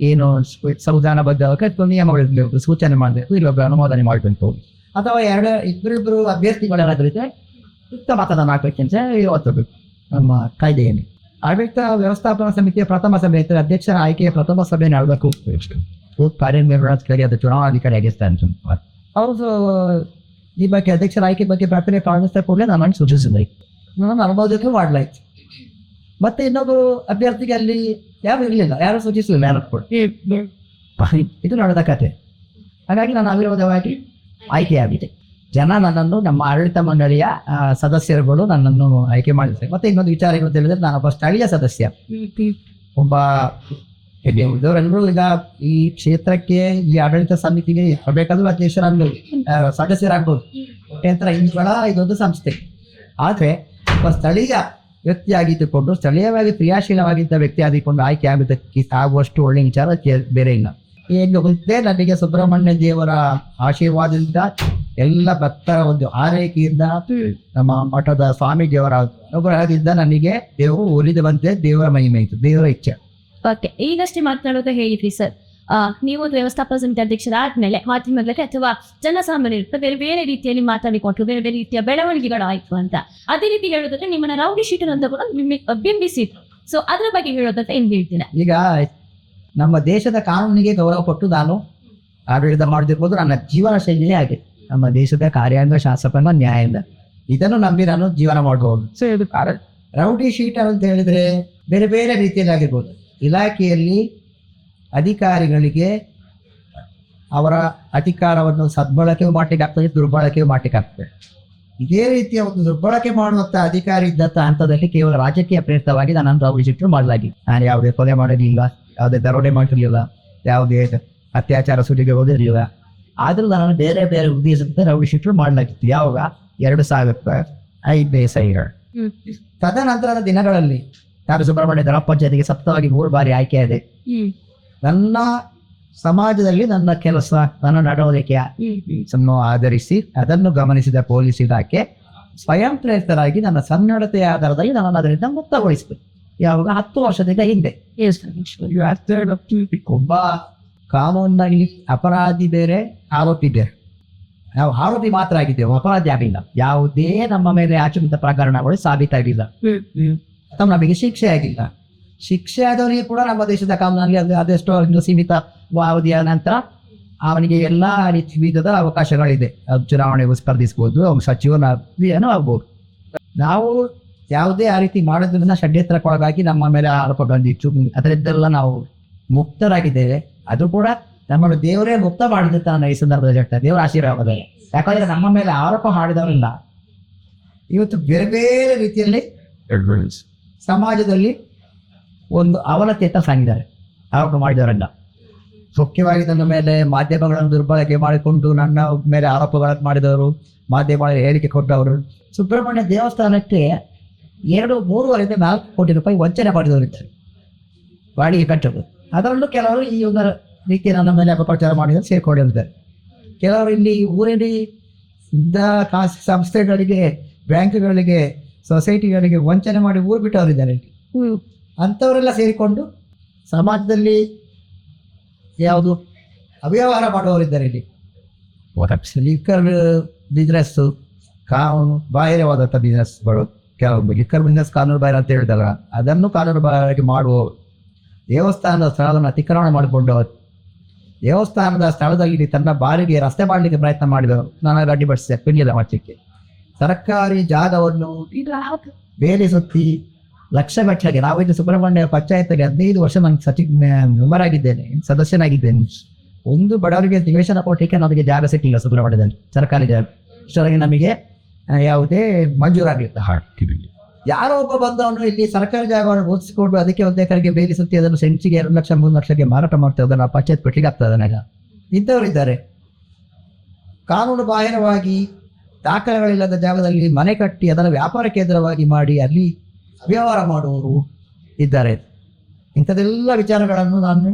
ಏನು ಸಂವಿಧಾನ ಸಂವಿಧಾನಬದ್ಧವಾಗಿ ಅಥವಾ ನಿಯಮಗಳು ಸೂಚನೆ ಮಾಡಬೇಕು ಇಲ್ಲೊಬ್ಬರು ಅನುಮೋದನೆ ಮಾಡಬೇಕು. ಅಥವಾ ಎರಡು ಇಬ್ಬರಿಬ್ಬರು ಅಭ್ಯರ್ಥಿಗಳೇನಾದ್ರೆ ಸುತ್ತ ಮತದಾನ ಹಾಕ್ಬೇಕಂತ ಇವತ್ತು ನಮ್ಮ ಕಾಯ್ದೆಯಲ್ಲಿ. ಆಡಳಿತ ವ್ಯವಸ್ಥಾಪನಾ ಸಮಿತಿಯ ಪ್ರಥಮ ಸಭೆ ಇರ್ತದೆ ಅಧ್ಯಕ್ಷರ ಆಯ್ಕೆಯ ಪ್ರಥಮ ಸಭೆ ನಡೆದಕ್ಕೂ ಕಾರ್ಯನಿರ್ವಹಣಾಧಿಕಾರಿ ಅದು ಚುನಾವಣಾಧಿಕಾರಿಯಾಗಿರ್ತಾರೆ ಅವರು ಈ ಬಗ್ಗೆ ಅಧ್ಯಕ್ಷರ ಆಯ್ಕೆ ಬಗ್ಗೆ ಪ್ರಕ್ರಿಯೆ ಕಾಣಿಸ್ತಾ ಕೂಡಲೇ ನಾನು ಸೂಚಿಸಿದೆ ನಾನು ಅನುಮೋದಕ್ಕೆ ಮಾಡಲಾಯ್ತು ಮತ್ತೆ ಇನ್ನೊಬ್ಬರು ಅಭ್ಯರ್ಥಿಗೆ ಅಲ್ಲಿ ಯಾರು ಇರಲಿಲ್ಲ ಯಾರು ಸೂಚಿಸಲಿಲ್ಲ ಯಾರು ಕೂಡ ಇದು ನಡೆದ ಕತೆ ಹಾಗಾಗಿ ನಾನು ಅವಿರೋಧವಾಗಿ ಆಯ್ಕೆಯಾಗಿದೆ ಜನ ನನ್ನನ್ನು ನಮ್ಮ ಆಡಳಿತ ಮಂಡಳಿಯ ಸದಸ್ಯರುಗಳು ನನ್ನನ್ನು ಆಯ್ಕೆ ಮಾಡಿದ್ದಾರೆ. ಮತ್ತೆ ಇನ್ನೊಂದು ವಿಚಾರ ಏನು ಅಂತ ಹೇಳಿದ್ರೆ ನಾನೊಬ್ಬ ಸ್ಥಳೀಯ ಸದಸ್ಯ. ಒಬ್ಬ ಇವರೆಲ್ಲರೂ ಈಗ ಈ ಕ್ಷೇತ್ರಕ್ಕೆ ಈ ಆಡಳಿತ ಸಮಿತಿಗೆ ಬೇಕಾದ್ರೂ ಅಧ್ಯಕ್ಷರಾಗ್ಬೋದು ಸದಸ್ಯರಾಗ್ಬೋದು. ಕೋಟ್ಯಾಂತರ ಹಿಂದುಗಳ ಇದೊಂದು ಸಂಸ್ಥೆ. ಆದರೆ ಒಬ್ಬ ಸ್ಥಳೀಯ ವ್ಯಕ್ತಿಯಾಗಿದ್ದುಕೊಂಡು ಸ್ಥಳೀಯವಾಗಿ ಕ್ರಿಯಾಶೀಲವಾಗಿದ್ದ ವ್ಯಕ್ತಿ ಆಗಿಕೊಂಡು ಆಯ್ಕೆ ಆಗುವುದಕ್ಕೆ ಆಗುವಷ್ಟು ಒಳ್ಳೆ ವಿಚಾರ ಬೇರೆ ಇಲ್ಲ. ಏನು ಗೊತ್ತೇ ನನಗೆ ಸುಬ್ರಹ್ಮಣ್ಯ ದೇವರ ಆಶೀರ್ವಾದದಿಂದ ಎಲ್ಲ ಭಕ್ತ ಒಂದು ಆರೈಕೆಯಿಂದ ನಮ್ಮ ಮಠದ ಸ್ವಾಮೀಜಿಯವರ ಅನುಗ್ರಹದಿಂದ ನನಗೆ ದೇವರು ಉಳಿದವಂತೆ ದೇವರ ಮಹಿಮೆ ಇತ್ತು ದೇವರ ಇಚ್ಛೆ. ಓಕೆ ಈಗಷ್ಟೇ ಮಾತನಾಡೋದು ಹೇಳಿದ್ರಿ ಸರ್ ಆ, ನೀವು ಒಂದು ವ್ಯವಸ್ಥಾಪಕ ಸಮಿತಿ ಅಧ್ಯಕ್ಷರಾದ್ಮೇಲೆ ಮಾಧ್ಯಮಗಳಲ್ಲಿ ಅಥವಾ ಜನಸಾಮಾನ್ಯರು ಬೇರೆ ಬೇರೆ ರೀತಿಯಲ್ಲಿ ಮಾತಾಡಿಕೊಟ್ರು ಬೇರೆ ಬೇರೆ ರೀತಿಯ ಬೆಳವಣಿಗೆಗಳು ಆಯ್ತು ಅಂತ. ಅದೇ ರೀತಿ ಹೇಳೋದಾದ್ರೆ ನಿಮ್ಮನ್ನ ರೌಡಿ ಶೀಟ್ ಅಂತ ಕೂಡ ಬಿಂಬಿ- ಬಿಂಬಿಸಿದ್ರು. ಸೊ ಅದ್ರ ಬಗ್ಗೆ ಹೇಳೋದಾದ್ರೆ ಏನ್ ಹೇಳ್ತೀನಿ ಈಗ ನಮ್ಮ ದೇಶದ ಕಾನೂನಿಗೆ ಗೌರವ ಕೊಟ್ಟು ನಾನು ಆಡಳಿತ ಮಾಡದಿರ್ಬೋದು ನನ್ನ ಜೀವನ ಶೈಲಿಯೇ ಹಾಗೆ. ನಮ್ಮ ದೇಶದ ಕಾರ್ಯಾಂಗ ಶಾಸಕನ ನ್ಯಾಯಾಂಗ ಇದನ್ನು ನಂಬಿ ನಾನು ಜೀವನ ಮಾಡಬಹುದು ಸೊ ಇದು ರೌಡಿ ಶೀಟರ್ ಅಂತ ಹೇಳಿದ್ರೆ ಬೇರೆ ಬೇರೆ ರೀತಿಯಲ್ಲಿ ಆಗಿರ್ಬೋದು ಇಲಾಖೆಯಲ್ಲಿ ಅಧಿಕಾರಿಗಳಿಗೆ ಅವರ ಅಧಿಕಾರವನ್ನು ಸದ್ಬಳಕೆ ಮಾಡ್ಲಿಕ್ಕೆ ಆಗ್ತದೆ ದುರ್ಬಳಕೆ ಮಾಡ್ಲಿಕ್ಕೆ ಆಗ್ತದೆ ಇದೇ ರೀತಿಯ ಒಂದು ದುರ್ಬಳಕೆ ಮಾಡುವಂತ ಅಧಿಕಾರಿ ಇದ್ದಂತ ಹಂತದಲ್ಲಿ ಕೇವಲ ರಾಜಕೀಯ ಪ್ರೇರಿತವಾಗಿ ನಾನು ರೌಡಿ ಶೀಟರ್ ಮಾಡಲಾಗಿದೆ ನಾನು ಯಾವುದೇ ಕೊಲೆ ಮಾಡಿರಲಿಲ್ಲ ಯಾವುದೇ ದರೋಡೆ ಮಾಡಿರಲಿಲ್ಲ ಯಾವುದೇ ಅತ್ಯಾಚಾರ ಸುಲಿಗೆ ಓದಿರಲಿಲ್ಲ ಆದ್ರೂ ನಾನು ಬೇರೆ ಬೇರೆ ಉದ್ದೇಶದಿಂದ ನಾವು ಶಿಫ್ಟ್ ಮಾಡಲಾಗಿತ್ತು ಯಾವಾಗ? ಎರಡು ಸಾವಿರದ ಐದನೇ ಸೈಗಳು ತದನಂತರದ ದಿನಗಳಲ್ಲಿ ನಾನು ಸುಬ್ರಹ್ಮಣ್ಯ ಗ್ರಾಮ ಪಂಚಾಯತಿಗೆ ಸಪ್ತವಾಗಿ ಮೂರು ಬಾರಿ ಆಯ್ಕೆ ಇದೆ ನನ್ನ ಸಮಾಜದಲ್ಲಿ ನನ್ನ ಕೆಲಸ ನನ್ನ ನಡವಳಿಕೆ ಅನ್ನು ಆಧರಿಸಿ ಅದನ್ನು ಗಮನಿಸಿದ ಪೊಲೀಸ್ ಇಲಾಖೆ ಸ್ವಯಂ ಪ್ರೇರಿತರಾಗಿ ನನ್ನ ಸನ್ನಡತೆಯ ಆಧಾರದಲ್ಲಿ ನಾನು ಅದರಿಂದ ಮುಕ್ತಗೊಳಿಸಿದೆ ಯಾವಾಗ? ಹತ್ತು ವರ್ಷದಿಂದ ಹಿಂದೆ. ಒಬ್ಬ ಕಾನೂನಿನಲ್ಲಿ ಅಪರಾಧಿ ಬೇರೆ ಆರೋಪಿ ಬೇರೆ. ನಾವು ಆರೋಪಿ ಮಾತ್ರ ಆಗಿದ್ದೇವೆ ಅಪರಾಧಿ ಆಗಿಲ್ಲ. ಯಾವುದೇ ನಮ್ಮ ಮೇಲೆ ಆಚರಿಸಿದ ಪ್ರಕರಣಗಳು ಸಾಬೀತಾಗಿಲ್ಲ. ಅಥವಾ ನಮಗೆ ಶಿಕ್ಷೆ ಆಗಿಲ್ಲ. ಶಿಕ್ಷೆ ಆದವರಿಗೆ ಕೂಡ ನಮ್ಮ ದೇಶದ ಕಾನೂನಲ್ಲಿ ಅದು ಅದೆಷ್ಟೋ ಸೀಮಿತ ಅವಧಿಯ ನಂತರ ಅವನಿಗೆ ಎಲ್ಲ ರೀತಿ ವಿಧದ ಅವಕಾಶಗಳಿದೆ. ಚುನಾವಣೆಗೂ ಸ್ಪರ್ಧಿಸ್ಬೋದು ಅವ್ನು ಸಚಿವನ ಏನೋ ಆಗ್ಬೋದು. ನಾವು ಯಾವುದೇ ಆ ರೀತಿ ಮಾಡೋದ್ರಿಂದ ಷಡ್ಯಂತ್ರಕ್ಕೊಳಗಾಗಿ ನಮ್ಮ ಮೇಲೆ ಆರೋಪ ಬಂದಿತ್ತು. ಅದರಿಂದೆಲ್ಲ ನಾವು ಮುಕ್ತರಾಗಿದ್ದೇವೆ. ಅದು ಕೂಡ ನಮ್ಮನ್ನು ದೇವರೇ ಗುಪ್ತ ಮಾಡಿದಂತ ನನ್ನ ಈ ಸಂದರ್ಭದಲ್ಲಿ ಹೇಳ್ತಾರೆ. ದೇವರ ಆಶೀರ್ವಾದ ಯಾಕಂದ್ರೆ ನಮ್ಮ ಮೇಲೆ ಆರೋಪ ಮಾಡಿದವರಿಲ್ಲ ಇವತ್ತು ಬೇರೆ ಬೇರೆ ರೀತಿಯಲ್ಲಿ ಸಮಾಜದಲ್ಲಿ ಒಂದು ಅವನತಿಯತ್ತ ಸಾಗಿದ್ದಾರೆ. ಆರೋಪ ಮಾಡಿದವರಲ್ಲ ಮುಖ್ಯವಾಗಿ ನನ್ನ ಮೇಲೆ ಮಾಧ್ಯಮಗಳನ್ನು ದುರ್ಬಳಕೆ ಮಾಡಿಕೊಂಡು ನನ್ನ ಮೇಲೆ ಆರೋಪಗಳನ್ನು ಮಾಡಿದವರು ಮಾಧ್ಯಮಗಳ ಹೇಳಿಕೆ ಕೊಟ್ಟವರು. ಸುಬ್ರಹ್ಮಣ್ಯ ದೇವಸ್ಥಾನಕ್ಕೆ ಎರಡು ಮೂರುವರೆಯಿಂದ ನಾಲ್ಕು ಕೋಟಿ ರೂಪಾಯಿ ವಂಚನೆ ಮಾಡಿದವರಿದ್ದಾರೆ. ಬಾಡಿಗೆ ಕಟ್ಟಲು. ಅದರಲ್ಲೂ ಕೆಲವರು ಈ ಒಂದು ರೀತಿಯ ನನ್ನ ಮೇಲೆ ಅಪಪ್ರಚಾರ ಮಾಡಿದರೆ ಸೇರ್ಕೊಂಡಿರ್ತಾರೆ ಕೆಲವರು ಇಲ್ಲಿ ಊರಲ್ಲಿ ಇದ್ದ ಖಾಸಗಿ ಸಂಸ್ಥೆಗಳಿಗೆ ಬ್ಯಾಂಕ್ಗಳಿಗೆ ಸೊಸೈಟಿಗಳಿಗೆ ವಂಚನೆ ಮಾಡಿ ಊರು ಬಿಟ್ಟವರಿದ್ದಾರೆ. ಅಂಥವರೆಲ್ಲ ಸೇರಿಕೊಂಡು ಸಮಾಜದಲ್ಲಿ ಯಾವುದು ಅವ್ಯವಹಾರ ಮಾಡುವವರಿದ್ದಾರೆ ಇಲ್ಲಿ. ಲಿಕ್ಕರ್ ಬಿಸ್ನೆಸ್ಸು ಕಾನೂನು ಬಾಹಿರವಾದಂಥ ಬಿಸ್ನೆಸ್ಗಳು ಕೆಲವು ಲಿಕ್ಕರ್ ಬಿಸ್ನೆಸ್ ಕಾನೂನು ಬಾಹಿರ ಅಂತ ಹೇಳಿದಾಗ ಅದನ್ನು ಕಾನೂನು ಬಾಹಿರವಾಗಿ ಮಾಡುವವರು. ದೇವಸ್ಥಾನದ ಸ್ಥಳವನ್ನು ಅತಿಕ್ರಮಣ ಮಾಡಿಕೊಂಡವರು ದೇವಸ್ಥಾನದ ಸ್ಥಳದಲ್ಲಿ ತನ್ನ ಬಾರಿಗೆ ರಸ್ತೆ ಮಾಡಲಿಕ್ಕೆ ಪ್ರಯತ್ನ ಮಾಡಿದರು ನಾನು ಅಡ್ಡಿಪಡಿಸಿದೆ. ಪಿಂಗಿದ ಮಚ್ಚಕ್ಕೆ ಸರ್ಕಾರಿ ಜಾಗವನ್ನು ಬೇರೆ ಸುತ್ತಿ ಲಕ್ಷ ನಾವು ನಾವಿಲ್ಲಿ ಸುಬ್ರಹ್ಮಣ್ಯ ಪಂಚಾಯತ್ಗೆ ಹದಿನೈದು ವರ್ಷ ನಾನು ಸಚಿ ಮೆಂಬರ್ ಆಗಿದ್ದೇನೆ, ಸದಸ್ಯನಾಗಿದ್ದೇನೆ. ಒಂದು ಬಡವರಿಗೆ ನಿವೇಶನ ಕೊಟ್ಟಲಿಕ್ಕೆ ನಮಗೆ ಜಾಗ ಸಿಕ್ಕಿಲ್ಲ ಸುಬ್ರಹ್ಮಣ್ಯದಲ್ಲಿ. ಸರ್ಕಾರಿ ಜಾಗ. ಇಷ್ಟರಲ್ಲಿ ನಮಗೆ ಯಾವುದೇ ಮಂಜೂರಾಗಿರುತ್ತೆ ಮಂಜೂರಾಗಿಲ್ಲ ಯಾರೋ ಒಬ್ಬ ಬಂದವನು ಇಲ್ಲಿ ಸರ್ಕಾರಿ ಜಾಗವನ್ನು ಓದಿಸಿಕೊಂಡು ಅದಕ್ಕೆ ಒಂದು ಎಕರೆಗೆ ಬೇರೆ ಸುತ್ತಿ ಅದನ್ನು ಸೆಂಟ್ಸಿಗೆ ಎರಡು ಲಕ್ಷ, ಮೂರು ಲಕ್ಷಕ್ಕೆ ಮಾರಾಟ ಮಾಡ್ತೇವೆ ಅದನ್ನು ಪಂಚಾಯತ್ ಪೆಟ್ಟಿಗೆ ಆಗ್ತದೆ ಅದನ್ನೆಲ್ಲ ಇಂಥವರಿದ್ದಾರೆ ಕಾನೂನು ಬಾಹಿರವಾಗಿ ದಾಖಲೆಗಳಿಲ್ಲದ ಜಾಗದಲ್ಲಿ ಮನೆ ಕಟ್ಟಿ ಅದನ್ನು ವ್ಯಾಪಾರ ಕೇಂದ್ರವಾಗಿ ಮಾಡಿ ಅಲ್ಲಿ ವ್ಯವಹಾರ ಮಾಡುವವರು ಇದ್ದಾರೆ. ಇಂಥದೆಲ್ಲ ವಿಚಾರಗಳನ್ನು ನಾನು